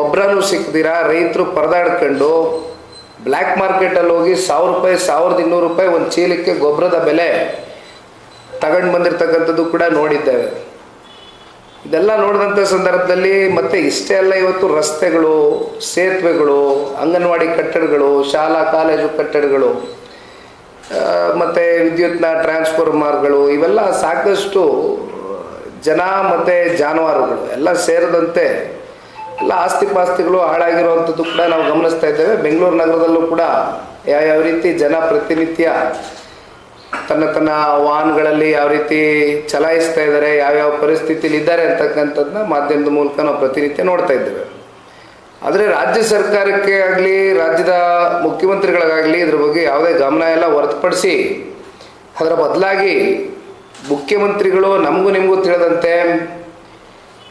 ಗೊಬ್ಬರನೂ ಸಿಕ್ದಿರಾ ರೈತರು ಪರದಾಡ್ಕೊಂಡು ಬ್ಲ್ಯಾಕ್ ಮಾರ್ಕೆಟಲ್ಲಿ ಹೋಗಿ ಸಾವಿರ ರೂಪಾಯಿ, ಸಾವಿರದ ಇನ್ನೂರು ರೂಪಾಯಿ ಒಂದು ಚೀಲಕ್ಕೆ ಗೊಬ್ಬರದ ಬೆಲೆ ತಗೊಂಡು ಬಂದಿರತಕ್ಕಂಥದ್ದು ಕೂಡ ನೋಡಿದ್ದೇವೆ. ಇದೆಲ್ಲ ನೋಡಿದಂಥ ಸಂದರ್ಭದಲ್ಲಿ ಮತ್ತೆ ಇಷ್ಟೇ ಅಲ್ಲ ಇವತ್ತು ರಸ್ತೆಗಳು, ಸೇತುವೆಗಳು, ಅಂಗನವಾಡಿ ಕಟ್ಟಡಗಳು, ಶಾಲಾ, ಕಾಲೇಜು ಕಟ್ಟಡಗಳು ಮತ್ತು ಮತ್ತೆ ವಿದ್ಯುತ್ನ ಟ್ರಾನ್ಸ್ಫಾರ್ಮರ್ಗಳು, ಇವೆಲ್ಲ ಸಾಕಷ್ಟು ಜನ ಮತ್ತು ಜಾನುವಾರುಗಳು ಎಲ್ಲ ಸೇರಿದಂತೆ ಎಲ್ಲ ಆಸ್ತಿ ಪಾಸ್ತಿಗಳು ಹಾಳಾಗಿರುವಂಥದ್ದು ಕೂಡ ನಾವು ಗಮನಿಸ್ತಾ ಇದ್ದೇವೆ. ಬೆಂಗಳೂರು ನಗರದಲ್ಲೂ ಕೂಡ ಯಾವ್ಯಾವ ರೀತಿ ಜನ ಪ್ರತಿನಿತ್ಯ ತನ್ನ ತನ್ನ ವಾಹನಗಳಲ್ಲಿ ಯಾವ ರೀತಿ ಚಲಾಯಿಸ್ತಾ ಇದ್ದಾರೆ, ಯಾವ್ಯಾವ ಪರಿಸ್ಥಿತಿಲಿ ಇದ್ದಾರೆ ಅಂತಕ್ಕಂಥದ್ದನ್ನ ಮಾಧ್ಯಮದ ಮೂಲಕ ನಾವು ಪ್ರತಿನಿತ್ಯ ನೋಡ್ತಾ ಇದ್ದೇವೆ. ಆದರೆ ರಾಜ್ಯ ಸರ್ಕಾರಕ್ಕೆ ಆಗಲಿ, ರಾಜ್ಯದ ಮುಖ್ಯಮಂತ್ರಿಗಳಿಗಾಗಲಿ ಇದ್ರ ಬಗ್ಗೆ ಯಾವುದೇ ಗಮನ ಎಲ್ಲ ಹೊರತುಪಡಿಸಿ ಅದರ ಬದಲಾಗಿ ಮುಖ್ಯಮಂತ್ರಿಗಳು ನಮಗೂ ನಿಮಗೂ ತಿಳಿದಂತೆ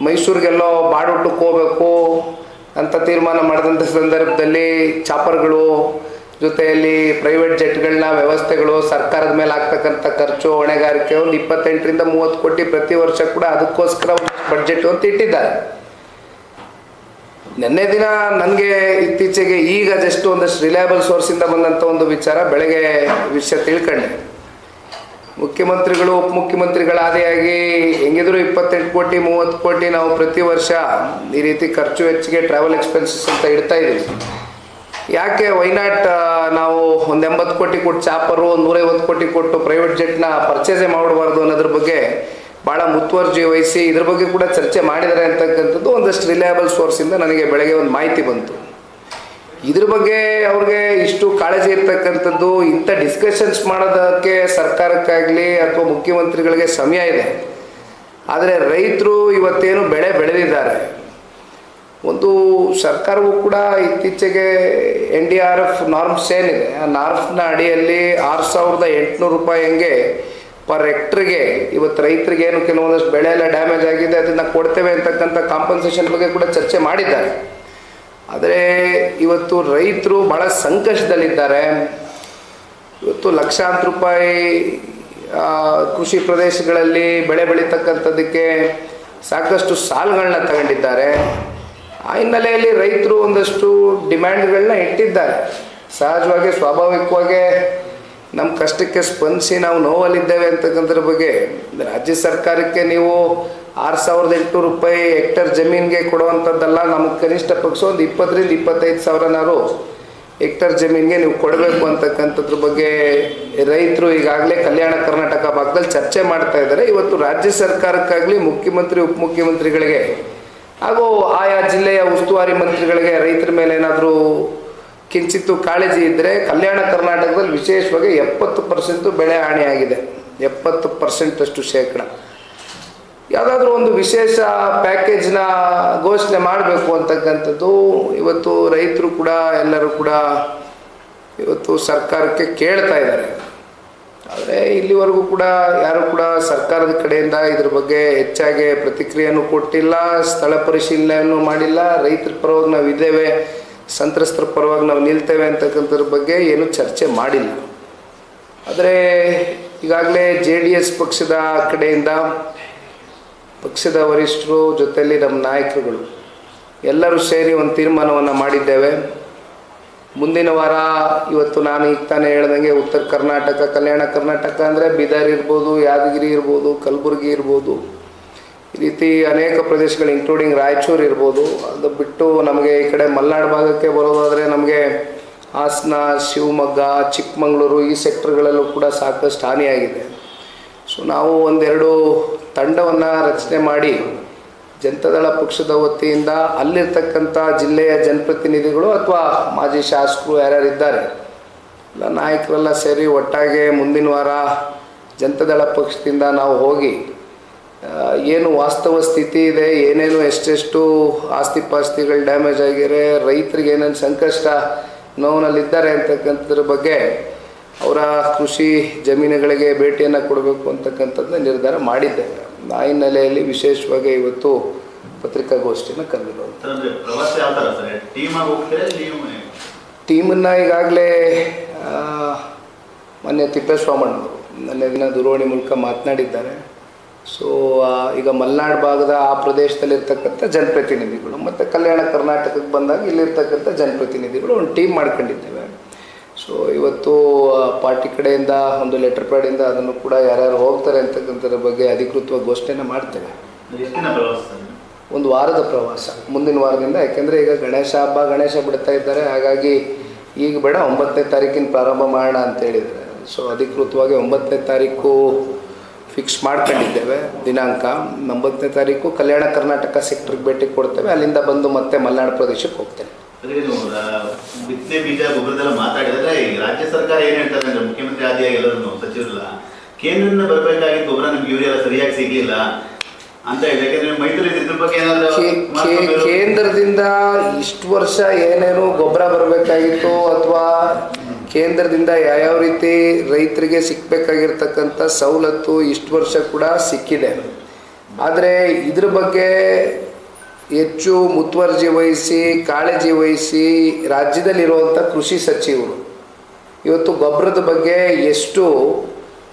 ಮೈಸೂರಿಗೆಲ್ಲೋ ಬಾಡೂಟಕ್ಕೆ ಹೋಗ್ಬೇಕು ಅಂತ ತೀರ್ಮಾನ ಮಾಡಿದಂಥ ಸಂದರ್ಭದಲ್ಲಿ ಚಾಪರ್ಗಳು ಜೊತೆಯಲ್ಲಿ ಪ್ರೈವೇಟ್ ಜೆಟ್ಗಳನ್ನ ವ್ಯವಸ್ಥೆಗಳು, ಸರ್ಕಾರದ ಮೇಲೆ ಆಗ್ತಕ್ಕಂಥ ಖರ್ಚು, ಹೊಣೆಗಾರಿಕೆ ಒಂದು ಇಪ್ಪತ್ತೆಂಟರಿಂದ ಮೂವತ್ತು ಕೋಟಿ ಪ್ರತಿ ವರ್ಷ ಕೂಡ ಅದಕ್ಕೋಸ್ಕರ ಬಡ್ಜೆಟ್ ಅಂತ ಇಟ್ಟಿದ್ದಾರೆ. ನಿನ್ನೆ ದಿನ ನನಗೆ ಇತ್ತೀಚೆಗೆ ಈಗ ಜಸ್ಟ್ ಒಂದಷ್ಟು ರಿಲಯಬಲ್ ಸೋರ್ಸಿಂದ ಬಂದಂಥ ಒಂದು ವಿಚಾರ, ಬೆಳಗ್ಗೆ ವಿಷಯ ತಿಳ್ಕೊಂಡೆ. ಮುಖ್ಯಮಂತ್ರಿಗಳು ಉಪಮುಖ್ಯಮಂತ್ರಿಗಳ ಆದಿಯಾಗಿ ಹೆಂಗಿದ್ರು ಇಪ್ಪತ್ತೆಂಟು ಕೋಟಿ, ಮೂವತ್ತು ಕೋಟಿ ನಾವು ಪ್ರತಿ ವರ್ಷ ಈ ರೀತಿ ಖರ್ಚು ವೆಚ್ಚಿಗೆ ಟ್ರಾವೆಲ್ ಎಕ್ಸ್ಪೆನ್ಸಸ್ ಅಂತ ಇಡ್ತಾ ಇದ್ದೀವಿ. ಯಾಕೆ ವೈನಾಟ್ ನಾವು ಒಂದು ಎಂಬತ್ತು ಕೋಟಿ ಕೊಟ್ಟು ಚಾಪರು ಒಂದು ನೂರೈವತ್ತು ಕೋಟಿ ಕೊಟ್ಟು ಪ್ರೈವೇಟ್ ಜೆಟ್ನ ಪರ್ಚೇಸೇ ಮಾಡಬಾರ್ದು ಅನ್ನೋದ್ರ ಬಗ್ಗೆ ಭಾಳ ಮುತುವರ್ಜಿ ವಹಿಸಿ ಇದ್ರ ಬಗ್ಗೆ ಕೂಡ ಚರ್ಚೆ ಮಾಡಿದ್ದಾರೆ ಅಂತಕ್ಕಂಥದ್ದು ಒಂದಷ್ಟು ರಿಲಯಬಲ್ ಸೋರ್ಸಿಂದ ನನಗೆ ಬೆಳಗ್ಗೆ ಒಂದು ಮಾಹಿತಿ ಬಂತು. ಇದ್ರ ಬಗ್ಗೆ ಅವ್ರಿಗೆ ಇಷ್ಟು ಕಾಳಜಿ ಇರ್ತಕ್ಕಂಥದ್ದು, ಇಂಥ ಡಿಸ್ಕಷನ್ಸ್ ಮಾಡೋದಕ್ಕೆ ಸರ್ಕಾರಕ್ಕಾಗಲಿ ಅಥವಾ ಮುಖ್ಯಮಂತ್ರಿಗಳಿಗೆ ಸಮಯ ಇದೆ. ಆದರೆ ರೈತರು ಇವತ್ತೇನು ಬೆಳೆ ಬೆಳೆದಿದ್ದಾರೆ. ಒಂದು ಸರ್ಕಾರವು ಕೂಡ ಇತ್ತೀಚೆಗೆ N D R F norms ಏನಿದೆ, ಆ ನಾರ್ಮ್ಸ್ನ ಅಡಿಯಲ್ಲಿ ಆರು ಸಾವಿರದ ಎಂಟುನೂರು ರೂಪಾಯಿ ಹಂಗೆ ಪರ್ ಹೆಕ್ಟ್ರಿಗೆ ಇವತ್ತು ರೈತರಿಗೆ ಏನು ಕೆಲವೊಂದಷ್ಟು ಬೆಳೆ ಎಲ್ಲ ಡ್ಯಾಮೇಜ್ ಆಗಿದೆ, ಅದನ್ನು ಕೊಡ್ತೇವೆ ಅಂತಕ್ಕಂಥ ಕಾಂಪನ್ಸೇಷನ್ ಬಗ್ಗೆ ಕೂಡ ಚರ್ಚೆ ಮಾಡಿದ್ದಾರೆ. ಆದರೆ ಇವತ್ತು ರೈತರು ಭಾಳ ಸಂಕಷ್ಟದಲ್ಲಿದ್ದಾರೆ. ಇವತ್ತು ಲಕ್ಷಾಂತರ ರೂಪಾಯಿ ಕೃಷಿ ಪ್ರದೇಶಗಳಲ್ಲಿ ಬೆಳೆ ಬೆಳೀತಕ್ಕಂಥದ್ದಕ್ಕೆ ಸಾಕಷ್ಟು ಸಾಲಗಳನ್ನ ತಗೊಂಡಿದ್ದಾರೆ. ಆ ಹಿನ್ನೆಲೆಯಲ್ಲಿ ರೈತರು ಒಂದಷ್ಟು ಡಿಮ್ಯಾಂಡ್ಗಳನ್ನ ಇಟ್ಟಿದ್ದಾರೆ. ಸಹಜವಾಗಿ, ಸ್ವಾಭಾವಿಕವಾಗಿ ನಮ್ಮ ಕಷ್ಟಕ್ಕೆ ಸ್ಪಂದಿಸಿ ನಾವು ನೋವಲ್ಲಿದ್ದೇವೆ ಅಂತಕ್ಕಂಥದ್ರ ಬಗ್ಗೆ ರಾಜ್ಯ ಸರ್ಕಾರಕ್ಕೆ ನೀವು ಆರು ಸಾವಿರದ ಎಂಟುನೂರು ರೂಪಾಯಿ ಹೆಕ್ಟರ್ ಜಮೀನಿಗೆ ಕೊಡುವಂಥದ್ದೆಲ್ಲ ನಮಗೆ ಕನಿಷ್ಠ ಪಕ್ಷ ಒಂದು ಇಪ್ಪತ್ತರಿಂದ ಇಪ್ಪತ್ತೈದು ಸಾವಿರನಾರು ಹೆಕ್ಟರ್ ಜಮೀನಿಗೆ ನೀವು ಕೊಡಬೇಕು ಅಂತಕ್ಕಂಥದ್ರ ಬಗ್ಗೆ ರೈತರು ಈಗಾಗಲೇ ಕಲ್ಯಾಣ ಕರ್ನಾಟಕ ಭಾಗದಲ್ಲಿ ಚರ್ಚೆ ಮಾಡ್ತಾ ಇದ್ದಾರೆ. ಇವತ್ತು ರಾಜ್ಯ ಸರ್ಕಾರಕ್ಕಾಗಲಿ ಮುಖ್ಯಮಂತ್ರಿ ಉಪಮುಖ್ಯಮಂತ್ರಿಗಳಿಗೆ ಹಾಗೂ ಆಯಾ ಜಿಲ್ಲೆಯ ಉಸ್ತುವಾರಿ ಮಂತ್ರಿಗಳಿಗೆ ರೈತರ ಮೇಲೆ ಏನಾದರೂ ಕಿಂಚಿತ್ತು ಕಾಳಜಿ ಇದ್ದರೆ ಕಲ್ಯಾಣ ಕರ್ನಾಟಕದಲ್ಲಿ ವಿಶೇಷವಾಗಿ ಎಪ್ಪತ್ತು ಪರ್ಸೆಂಟು ಬೆಳೆ ಹಾನಿಯಾಗಿದೆ. ಎಪ್ಪತ್ತು ಪರ್ಸೆಂಟಷ್ಟು ಶೇಕಡ. ಯಾವುದಾದ್ರೂ ಒಂದು ವಿಶೇಷ ಪ್ಯಾಕೇಜ್ನ ಘೋಷಣೆ ಮಾಡಬೇಕು ಅಂತಕ್ಕಂಥದ್ದು, ಇವತ್ತು ರೈತರು ಕೂಡ, ಎಲ್ಲರೂ ಕೂಡ ಇವತ್ತು ಸರ್ಕಾರಕ್ಕೆ ಕೇಳ್ತಾ ಇದ್ದಾರೆ. ಆದರೆ ಇಲ್ಲಿವರೆಗೂ ಕೂಡ ಯಾರು ಕೂಡ ಸರ್ಕಾರದ ಕಡೆಯಿಂದ ಇದ್ರ ಬಗ್ಗೆ ಹೆಚ್ಚಾಗಿ ಪ್ರತಿಕ್ರಿಯೆಯನ್ನು ಕೊಟ್ಟಿಲ್ಲ, ಸ್ಥಳ ಪರಿಶೀಲನೆಯನ್ನು ಮಾಡಿಲ್ಲ. ರೈತರ ಪರವಾಗಿ ನಾವು ಇದ್ದೇವೆ, ಸಂತ್ರಸ್ತರ ಪರವಾಗಿ ನಾವು ನಿಲ್ತೇವೆ ಅಂತಕ್ಕಂಥದ್ರ ಬಗ್ಗೆ ಏನು ಚರ್ಚೆ ಮಾಡಿಲ್ಲ. ಆದರೆ ಈಗಾಗಲೇ ಜೆ ಡಿ ಎಸ್ ಪಕ್ಷದ ಕಡೆಯಿಂದ ಪಕ್ಷದ ವರಿಷ್ಠರು ಜೊತೆಯಲ್ಲಿ ನಮ್ಮ ನಾಯಕರುಗಳು ಎಲ್ಲರೂ ಸೇರಿ ಒಂದು ತೀರ್ಮಾನವನ್ನು ಮಾಡಿದ್ದೇವೆ. ಮುಂದಿನ ವಾರ ಇವತ್ತು ನಾನು ಈಗ ತಾನೇ ಹೇಳ್ದಂಗೆ ಉತ್ತರ ಕರ್ನಾಟಕ, ಕಲ್ಯಾಣ ಕರ್ನಾಟಕ ಅಂದರೆ ಬೀದರ್ ಇರ್ಬೋದು, ಯಾದಗಿರಿ ಇರ್ಬೋದು, ಕಲಬುರಗಿ ಇರ್ಬೋದು. ಈ ರೀತಿ ಅನೇಕ ಪ್ರದೇಶಗಳು ಇನ್ಕ್ಲೂಡಿಂಗ್ ರಾಯಚೂರು ಇರ್ಬೋದು. ಅದು ಬಿಟ್ಟು ನಮಗೆ ಈ ಕಡೆ ಮಲೆನಾಡು ಭಾಗಕ್ಕೆ ಬರೋದಾದರೆ ನಮಗೆ ಹಾಸನ, ಶಿವಮೊಗ್ಗ, ಚಿಕ್ಕಮಗಳೂರು ಈ ಸೆಕ್ಟರ್ಗಳಲ್ಲೂ ಕೂಡ ಸಾಕಷ್ಟು ಹಾನಿಯಾಗಿದೆ. ಸೊ ನಾವು ಒಂದೆರಡು ತಂಡವನ್ನು ರಚನೆ ಮಾಡಿ ಜನತಾದಳ ಪಕ್ಷದ ವತಿಯಿಂದ ಅಲ್ಲಿರ್ತಕ್ಕಂಥ ಜಿಲ್ಲೆಯ ಜನಪ್ರತಿನಿಧಿಗಳು ಅಥವಾ ಮಾಜಿ ಶಾಸಕರು ಯಾರ್ಯಾರು ಇದ್ದಾರೆ, ಎಲ್ಲ ನಾಯಕರೆಲ್ಲ ಸೇರಿ ಒಟ್ಟಾಗೆ ಮುಂದಿನ ವಾರ ಜನತಾದಳ ಪಕ್ಷದಿಂದ ನಾವು ಹೋಗಿ ಏನು ವಾಸ್ತವ ಸ್ಥಿತಿ ಇದೆ, ಏನೇನು ಎಷ್ಟೆಷ್ಟು ಆಸ್ತಿ ಪಾಸ್ತಿಗಳು ಡ್ಯಾಮೇಜ್ ಆಗಿವೆ, ರೈತರಿಗೆ ಏನೇನು ಸಂಕಷ್ಟ ನೋವಿನಲ್ಲಿದ್ದಾರೆ ಅಂತಕ್ಕಂಥದ್ರ ಬಗ್ಗೆ ಅವರ ಕೃಷಿ ಜಮೀನುಗಳಿಗೆ ಭೇಟಿಯನ್ನು ಕೊಡಬೇಕು ಅಂತಕ್ಕಂಥದ್ದನ್ನ ನಿರ್ಧಾರ ಮಾಡಿದ್ದೇವೆ ಆ ಹಿನ್ನೆಲೆಯಲ್ಲಿ ವಿಶೇಷವಾಗಿ ಇವತ್ತು ಪತ್ರಿಕಾಗೋಷ್ಠಿಯನ್ನು ಕರೆದಿರೋದು. ಟೀಮನ್ನು ಈಗಾಗಲೇ ಮೊನ್ನೆ ತಿಪ್ಪೇಸ್ವಾಮಣ್ಣವರು ನನ್ನ ದಿನ ದೂರವಾಣಿ ಮೂಲಕ ಮಾತನಾಡಿದ್ದಾರೆ. ಸೊ ಈಗ ಮಲೆನಾಡು ಭಾಗದ ಆ ಪ್ರದೇಶದಲ್ಲಿರ್ತಕ್ಕಂಥ ಜನಪ್ರತಿನಿಧಿಗಳು ಮತ್ತು ಕಲ್ಯಾಣ ಕರ್ನಾಟಕಕ್ಕೆ ಬಂದಾಗ ಇಲ್ಲಿರ್ತಕ್ಕಂಥ ಜನಪ್ರತಿನಿಧಿಗಳು ಒಂದು ಟೀಮ್ ಮಾಡ್ಕೊಂಡಿದ್ದೇವೆ. ಸೊ ಇವತ್ತು ಪಾರ್ಟಿ ಕಡೆಯಿಂದ ಒಂದು ಲೆಟರ್ ಪ್ಯಾಡಿಂದ ಅದನ್ನು ಕೂಡ ಯಾರ್ಯಾರು ಹೋಗ್ತಾರೆ ಅಂತಕ್ಕಂಥದ್ರ ಬಗ್ಗೆ ಅಧಿಕೃತವಾಗಿ ಘೋಷಣೆನ ಮಾಡ್ತೇವೆ. ಒಂದು ವಾರದ ಪ್ರವಾಸ ಮುಂದಿನ ವಾರದಿಂದ ಯಾಕೆಂದರೆ ಈಗ ಗಣೇಶ ಹಬ್ಬ ಗಣೇಶ ಬಿಡ್ತಾ ಇದ್ದಾರೆ. ಹಾಗಾಗಿ ಈಗ ಬೇಡ ಒಂಬತ್ತನೇ ತಾರೀಕಿನ ಪ್ರಾರಂಭ ಮಾಡೋಣ ಅಂತ ಹೇಳಿದ್ದಾರೆ. ಸೊ ಅಧಿಕೃತವಾಗಿ ಒಂಬತ್ತನೇ ತಾರೀಕು ಫಿಕ್ಸ್ ಮಾಡ್ಕೊಂಡಿದ್ದೇವೆ ದಿನಾಂಕ. ಒಂಬತ್ತನೇ ತಾರೀಕು ಕಲ್ಯಾಣ ಕರ್ನಾಟಕ ಸೆಕ್ಟ್ರಿಗೆ ಭೇಟಿ ಕೊಡ್ತೇವೆ. ಅಲ್ಲಿಂದ ಬಂದು ಮತ್ತೆ ಮಲೆನಾಡು ಪ್ರದೇಶಕ್ಕೆ ಹೋಗ್ತೇನೆ. ಅದೇ ನೀವು ಬಿತ್ತನೆ ಬೀಜ ಗೊಬ್ಬರದೆಲ್ಲ ಮಾತಾಡಿದ್ರೆ ಈ ರಾಜ್ಯ ಸರ್ಕಾರ ಏನ್ ಹೇಳ್ತಾರೆ ಅಂದ್ರೆ ಮುಖ್ಯಮಂತ್ರಿ ಆದಿಯಾಗಿ ಎಲ್ಲರೂ ಸಚಿವರಲ್ಲ ಕೇಂದ್ರದಿಂದ ಬರಬೇಕಾಗಿದ್ದ ಗೊಬ್ಬರ ನಮ್ಗೆ ಯೂರಿಯಾ ಸರಿಯಾಗಿ ಸಿಗಲಿಲ್ಲ ಅಂತ ಯಾಕಂದ್ರೆ ಮೈತ್ರಿ ಇದ್ರ ಬಗ್ಗೆ ಏನಾದ್ರು ಕೇಂದ್ರದಿಂದ ಇಷ್ಟು ವರ್ಷ ಏನೇನು ಗೊಬ್ಬರ ಬರಬೇಕಾಗಿತ್ತು ಅಥವಾ ಕೇಂದ್ರದಿಂದ ಯಾವ್ಯಾವ ರೀತಿ ರೈತರಿಗೆ ಸಿಕ್ಕಬೇಕಾಗಿರ್ತಕ್ಕಂಥ ಸವಲತ್ತು ಇಷ್ಟು ವರ್ಷ ಕೂಡ ಸಿಕ್ಕಿದೆ. ಆದರೆ ಇದ್ರ ಬಗ್ಗೆ ಹೆಚ್ಚು ಮುತುವರ್ಜಿ ವಹಿಸಿ, ಕಾಳಜಿ ವಹಿಸಿ ರಾಜ್ಯದಲ್ಲಿರುವಂಥ ಕೃಷಿ ಸಚಿವರು, ಇವತ್ತು ಗೊಬ್ಬರದ ಬಗ್ಗೆ ಎಷ್ಟು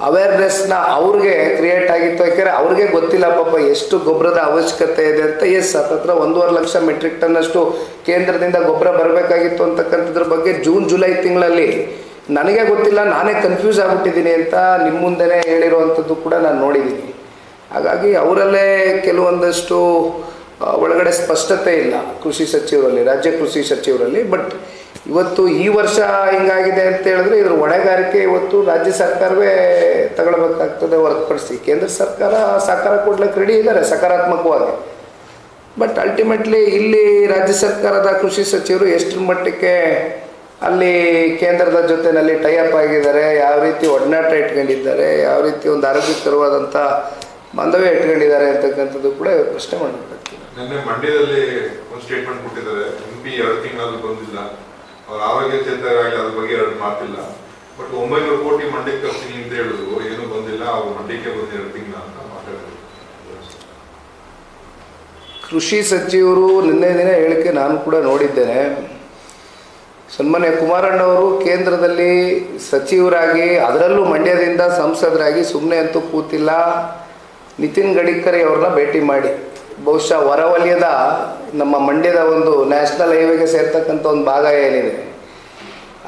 ಅವೇರ್ನೆಸ್ನ ಅವ್ರಿಗೆ ಕ್ರಿಯೇಟ್ ಆಗಿತ್ತು. ಯಾಕೆಂದರೆ ಅವ್ರಿಗೆ ಗೊತ್ತಿಲ್ಲ, ಪಾಪ ಎಷ್ಟು ಗೊಬ್ಬರದ ಅವಶ್ಯಕತೆ ಇದೆ ಅಂತ. ಎಸ್ ಹತ್ರ ಒಂದೂವರೆ ಲಕ್ಷ ಮೆಟ್ರಿಕ್ ಟನ್ನಷ್ಟು ಕೇಂದ್ರದಿಂದ ಗೊಬ್ಬರ ಬರಬೇಕಾಗಿತ್ತು ಅಂತಕ್ಕಂಥದ್ರ ಬಗ್ಗೆ ಜೂನ್ ಜುಲೈ ತಿಂಗಳಲ್ಲಿ ನನಗೆ ಗೊತ್ತಿಲ್ಲ, ನಾನೇ ಕನ್ಫ್ಯೂಸ್ ಆಗಿಬಿಟ್ಟಿದ್ದೀನಿ ಅಂತ ನಿಮ್ಮ ಮುಂದೆನೇ ಹೇಳಿರುವಂಥದ್ದು ಕೂಡ ನಾನು ನೋಡಿದ್ದೀನಿ. ಹಾಗಾಗಿ ಅವರಲ್ಲೇ ಕೆಲವೊಂದಷ್ಟು ಒಳಗಡೆ ಸ್ಪಷ್ಟತೆ ಇಲ್ಲ ಕೃಷಿ ಸಚಿವರಲ್ಲಿ, ರಾಜ್ಯ ಕೃಷಿ ಸಚಿವರಲ್ಲಿ ಬಟ್ ಇವತ್ತು ಈ ವರ್ಷ ಹಿಂಗಾಗಿದೆ ಅಂತ ಹೇಳಿದ್ರೆ ಇದ್ರ ಹೊಣೆಗಾರಿಕೆ ಇವತ್ತು ರಾಜ್ಯ ಸರ್ಕಾರವೇ ತಗೊಳ್ಬೇಕಾಗ್ತದೆ ಹೊರತುಪಡಿಸಿ. ಕೇಂದ್ರ ಸರ್ಕಾರ ಸಹಕಾರ ಕೊಡ್ಲಿಕ್ಕೆ ರೆಡಿ ಇದ್ದಾರೆ, ಸಕಾರಾತ್ಮಕವಾಗಿ. ಬಟ್ ಅಲ್ಟಿಮೇಟ್ಲಿ ಇಲ್ಲಿ ರಾಜ್ಯ ಸರ್ಕಾರದ ಕೃಷಿ ಸಚಿವರು ಎಷ್ಟರ ಮಟ್ಟಕ್ಕೆ ಅಲ್ಲಿ ಕೇಂದ್ರದ ಜೊತೆನಲ್ಲಿ ಟೈಅಪ್ ಆಗಿದ್ದಾರೆ, ಯಾವ ರೀತಿ ಒಡನಾಟ ಇಟ್ಕೊಂಡಿದ್ದಾರೆ, ಯಾವ ರೀತಿ ಒಂದು ಆರೋಗ್ಯಕರವಾದಂಥ ಬಾಂಧವ್ಯ ಇಟ್ಕೊಂಡಿದ್ದಾರೆ ಅಂತಕ್ಕಂಥದ್ದು ಕೂಡ ಪ್ರಶ್ನೆ ಮಾಡಬೇಕಾಗ್ತದೆ. ನಿನ್ನೆ ಮಂಡ್ಯದಲ್ಲಿ ಒಂದು ಸ್ಟೇಟ್ಮೆಂಟ್ ಕೊಟ್ಟಿದ್ದಾರೆ ಎಂ ಪಿ ಎರಡು ತಿಂಗಳಾದ್ರೂ ಬಂದಿಲ್ಲ. ಅವ್ರ ಆರೋಗ್ಯ ಚೇತರಾಗಿ ಅದ್ರ ಬಗ್ಗೆ ಎರಡು ಮಾತಿಲ್ಲ. ಬಟ್ ಒಂಬೈನೂರು ಕೋಟಿ ಮಂಡ್ಯಕ್ಕೆ ತರ್ತೀನಿ ಅಂತ ಹೇಳಿದ್ರು, ಏನು ಬಂದಿಲ್ಲ, ಅವ್ರು ಮಂಡ್ಯಕ್ಕೆ ಬಂದು ಎರಡು ತಿಂಗಳ ಅಂತ ಮಾತಾಡಿದ್ರು. ಕೃಷಿ ಸಚಿವರು ನಿನ್ನೆ ದಿನ ಹೇಳಿಕೆ ನಾನು ಕೂಡ ನೋಡಿದ್ದೇನೆ. ಸನ್ಮಾನ್ಯ ಕುಮಾರಣ್ಣವರು ಕೇಂದ್ರದಲ್ಲಿ ಸಚಿವರಾಗಿ, ಅದರಲ್ಲೂ ಮಂಡ್ಯದಿಂದ ಸಂಸದರಾಗಿ ಸುಮ್ಮನೆ ಅಂತೂ ಕೂತಿಲ್ಲ. ನಿತಿನ್ ಗಡ್ಕರಿ ಅವ್ರನ್ನ ಭೇಟಿ ಮಾಡಿ. ಬಹುಶಃ ಹೊರವಲಯದ ನಮ್ಮ ಮಂಡ್ಯದ ಒಂದು ನ್ಯಾಷನಲ್ ಹೈವೇಗೆ ಸೇರ್ತಕ್ಕಂಥ ಒಂದು ಭಾಗ ಏನಿದೆ?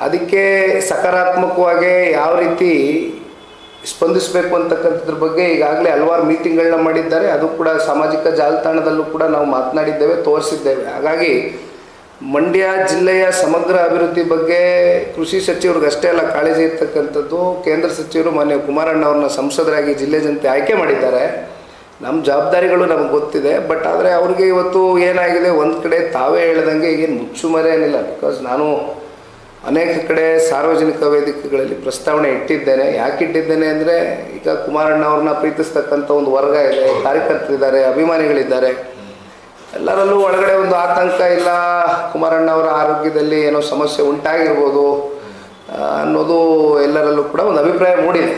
ಅದಕ್ಕೆ ಸಕಾರಾತ್ಮಕವಾಗಿ ಯಾವ ರೀತಿ ಸ್ಪಂದಿಸಬೇಕು ಅಂತಕ್ಕಂಥದ್ರ ಬಗ್ಗೆ ಈಗಾಗಲೇ ಹಲವಾರು ಮೀಟಿಂಗ್ಗಳನ್ನ ಮಾಡಿದ್ದಾರೆ. ಅದು ಕೂಡ ಸಾಮಾಜಿಕ ಜಾಲತಾಣದಲ್ಲೂ ಕೂಡ ನಾವು ಮಾತನಾಡಿದ್ದೇವೆ, ತೋರಿಸಿದ್ದೇವೆ. ಹಾಗಾಗಿ ಮಂಡ್ಯ ಜಿಲ್ಲೆಯ ಸಮಗ್ರ ಅಭಿವೃದ್ಧಿ ಬಗ್ಗೆ ಕೃಷಿ ಸಚಿವರಿಗಷ್ಟೇ ಅಲ್ಲ, ಕಾಳಜಿ ಇರ್ತಕ್ಕಂಥದ್ದು ಕೇಂದ್ರ ಸಚಿವರು ಮಾನ್ಯ ಕುಮಾರಣ್ಣ ಅವ್ರನ್ನ ಸಂಸದರಾಗಿ ಜಿಲ್ಲೆ ಜನತೆ ಆಯ್ಕೆ ಮಾಡಿದ್ದಾರೆ. ನಮ್ಮ ಜವಾಬ್ದಾರಿಗಳು ನಮಗೆ ಗೊತ್ತಿದೆ ಬಟ್ ಆದರೆ ಅವ್ರಿಗೆ ಇವತ್ತು ಏನಾಗಿದೆ, ಒಂದು ಕಡೆ ತಾವೇ ಹೇಳ್ದಂಗೆ ಈಗೇನು ಮುಚ್ಚುಮರೆ ಏನಿಲ್ಲ ಬಿಕಾಸ್ ನಾನು ಅನೇಕ ಕಡೆ ಸಾರ್ವಜನಿಕ ವೇದಿಕೆಗಳಲ್ಲಿ ಪ್ರಸ್ತಾವನೆ ಇಟ್ಟಿದ್ದೇನೆ. ಯಾಕೆ ಇಟ್ಟಿದ್ದೇನೆ ಅಂದರೆ, ಈಗ ಕುಮಾರಣ್ಣ ಅವ್ರನ್ನ ಪ್ರೀತಿಸ್ತಕ್ಕಂಥ ಒಂದು ವರ್ಗ ಇದೆ, ಕಾರ್ಯಕರ್ತರಿದ್ದಾರೆ, ಅಭಿಮಾನಿಗಳಿದ್ದಾರೆ. ಎಲ್ಲರಲ್ಲೂ ಒಳಗಡೆ ಒಂದು ಆತಂಕ ಇಲ್ಲ, ಕುಮಾರಣ್ಣ ಅವರ ಆರೋಗ್ಯದಲ್ಲಿ ಏನೋ ಸಮಸ್ಯೆ ಉಂಟಾಗಿರ್ಬೋದು ಅನ್ನೋದು ಎಲ್ಲರಲ್ಲೂ ಕೂಡ ಒಂದು ಅಭಿಪ್ರಾಯ ಮೂಡಿದೆ.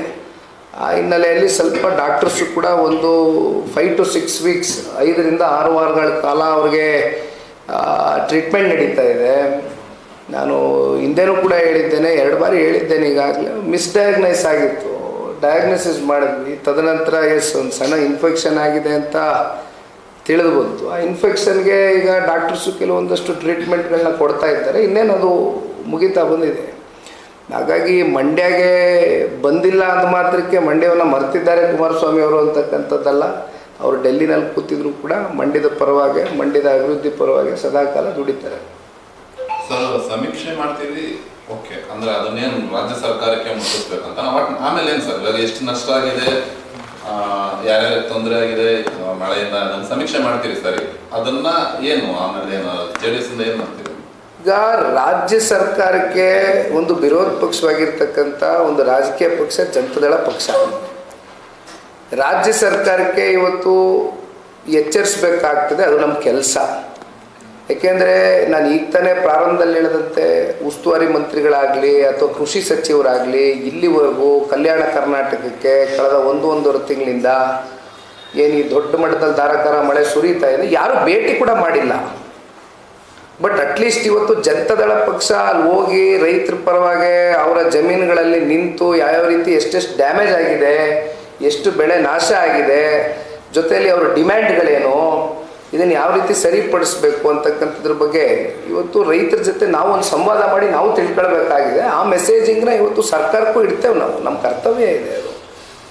ಆ ಹಿನ್ನೆಲೆಯಲ್ಲಿ ಸ್ವಲ್ಪ ಡಾಕ್ಟರ್ಸು ಕೂಡ ಒಂದು ಫೈವ್ ಟು ಸಿಕ್ಸ್ ವೀಕ್ಸ್ ಐದರಿಂದ ಆರು ವಾರಗಳ ಕಾಲ ಅವ್ರಿಗೆ ಟ್ರೀಟ್ಮೆಂಟ್ ನಡೀತಾ ಇದೆ. ನಾನು ಹಿಂದೆನೂ ಕೂಡ ಹೇಳಿದ್ದೇನೆ, ಎರಡು ಬಾರಿ ಹೇಳಿದ್ದೇನೆ ಈಗಾಗಲೇ. ಮಿಸ್ಡಯಾಗ್ನೈಸ್ ಆಗಿತ್ತು. ಡಯಾಗ್ನೋಸಿಸ್ ಮಾಡಿದ್ವಿ. ತದನಂತರ ಎಸ್ ಒಂದು ಸಣ್ಣ ಇನ್ಫೆಕ್ಷನ್ ಆಗಿದೆ ಅಂತ ತಿಳಿದು ಬಂತು. ಆ ಇನ್ಫೆಕ್ಷನ್ಗೆ ಈಗ ಡಾಕ್ಟರ್ಸು ಕೆಲವೊಂದಷ್ಟು ಟ್ರೀಟ್ಮೆಂಟ್ಗಳನ್ನ ಕೊಡ್ತಾ ಇದ್ದಾರೆ. ಇನ್ನೇನು ಅದು ಮುಗಿತಾ ಬಂದಿದೆ. ಹಾಗಾಗಿ ಮಂಡ್ಯಗೆ ಬಂದಿಲ್ಲ ಅಂದ ಮಾತ್ರಕ್ಕೆ ಮಂಡ್ಯವನ್ನು ಮರ್ತಿದ್ದಾರೆ ಕುಮಾರಸ್ವಾಮಿ ಅವರು ಅಂತಕ್ಕಂಥದ್ದಲ್ಲ. ಅವರು ಡೆಲ್ಲಿನಲ್ಲಿ ಕೂತಿದ್ರು ಕೂಡ ಮಂಡ್ಯದ ಪರವಾಗಿ ಮಂಡ್ಯದ ಅಭಿವೃದ್ಧಿ ಪರವಾಗಿ ಸದಾಕಾಲ ದುಡಿತಾರೆ. ಸಮೀಕ್ಷೆ ಮಾಡ್ತೀವಿ ಓಕೆ ಅಂದ್ರೆ ಅದನ್ನೇನು ರಾಜ್ಯ ಸರ್ಕಾರಕ್ಕೆ ಮುಟ್ಟಿಸ್ಬೇಕಂತ ಆಮೇಲೆ ಏನು ಸರ್? ಇವಾಗ ಎಷ್ಟು ನಷ್ಟ ಆಗಿದೆ? ಆ, ಯಾರ್ಯಾರ ತೊಂದರೆ ಆಗಿದೆ? ಮಳೆಯಿಂದ ಅದನ್ನು ಸಮೀಕ್ಷೆ ಮಾಡ್ತೀರಿ ಸರಿ? ಅದನ್ನ ಏನು ಆಮೇಲೆ ಏನು ಜೆ ಡಿ ಎಸ್ ಇಂದ ಏನು ಈಗ ರಾಜ್ಯ ಸರ್ಕಾರಕ್ಕೆ ಒಂದು ವಿರೋಧ ಪಕ್ಷವಾಗಿರ್ತಕ್ಕಂಥ ಒಂದು ರಾಜಕೀಯ ಪಕ್ಷ ಜನತಾದಳ ಪಕ್ಷ. ರಾಜ್ಯ ಸರ್ಕಾರಕ್ಕೆ ಇವತ್ತು ಎಚ್ಚರಿಸಬೇಕಾಗ್ತದೆ ಅದು ನಮ್ಮ ಕೆಲಸ. ಯಾಕೆಂದರೆ ನಾನು ಈಗ ತಾನೇ ಪ್ರಾರಂಭದಲ್ಲಿ ಹೇಳಿದಂತೆ ಉಸ್ತುವಾರಿ ಮಂತ್ರಿಗಳಾಗಲಿ ಅಥವಾ ಕೃಷಿ ಸಚಿವರಾಗಲಿ ಇಲ್ಲಿವರೆಗೂ ಕಲ್ಯಾಣ ಕರ್ನಾಟಕಕ್ಕೆ ಕಳೆದ ಒಂದು ಒಂದೂವರೆ ತಿಂಗಳಿಂದ ಏನು ಈ ದೊಡ್ಡ ಮಟ್ಟದಲ್ಲಿ ಧಾರಾಕಾರ ಮಳೆ ಸುರಿತಾ ಇದೆ, ಯಾರೂ ಭೇಟಿ ಕೂಡ ಮಾಡಿಲ್ಲ. ಬಟ್ ಅಟ್ಲೀಸ್ಟ್ ಇವತ್ತು ಜನತಾದಳ ಪಕ್ಷ ಅಲ್ಲಿ ಹೋಗಿ ರೈತರ ಪರವಾಗಿ ಅವರ ಜಮೀನುಗಳಲ್ಲಿ ನಿಂತು ಯಾವ್ಯಾವ ರೀತಿ ಎಷ್ಟೆಷ್ಟು ಡ್ಯಾಮೇಜ್ ಆಗಿದೆ, ಎಷ್ಟು ಬೆಳೆ ನಾಶ ಆಗಿದೆ, ಜೊತೆಯಲ್ಲಿ ಅವರ ಡಿಮ್ಯಾಂಡ್ಗಳೇನು ಇದನ್ನು ಯಾವ ರೀತಿ ಸರಿಪಡಿಸ್ಬೇಕು ಅಂತಕ್ಕಂಥದ್ರ ಬಗ್ಗೆ ಇವತ್ತು ರೈತರ ಜೊತೆ ನಾವು ಒಂದು ಸಂವಾದ ಮಾಡಿ ನಾವು ತಿಳ್ಕೊಳ್ಬೇಕಾಗಿದೆ. ಆ ಮೆಸೇಜಿಂಗ್ನ ಇವತ್ತು ಸರ್ಕಾರಕ್ಕೂ ಇಡ್ತೇವೆ ನಾವು. ನಮ್ಮ ಕರ್ತವ್ಯ ಇದೆ ಅದು.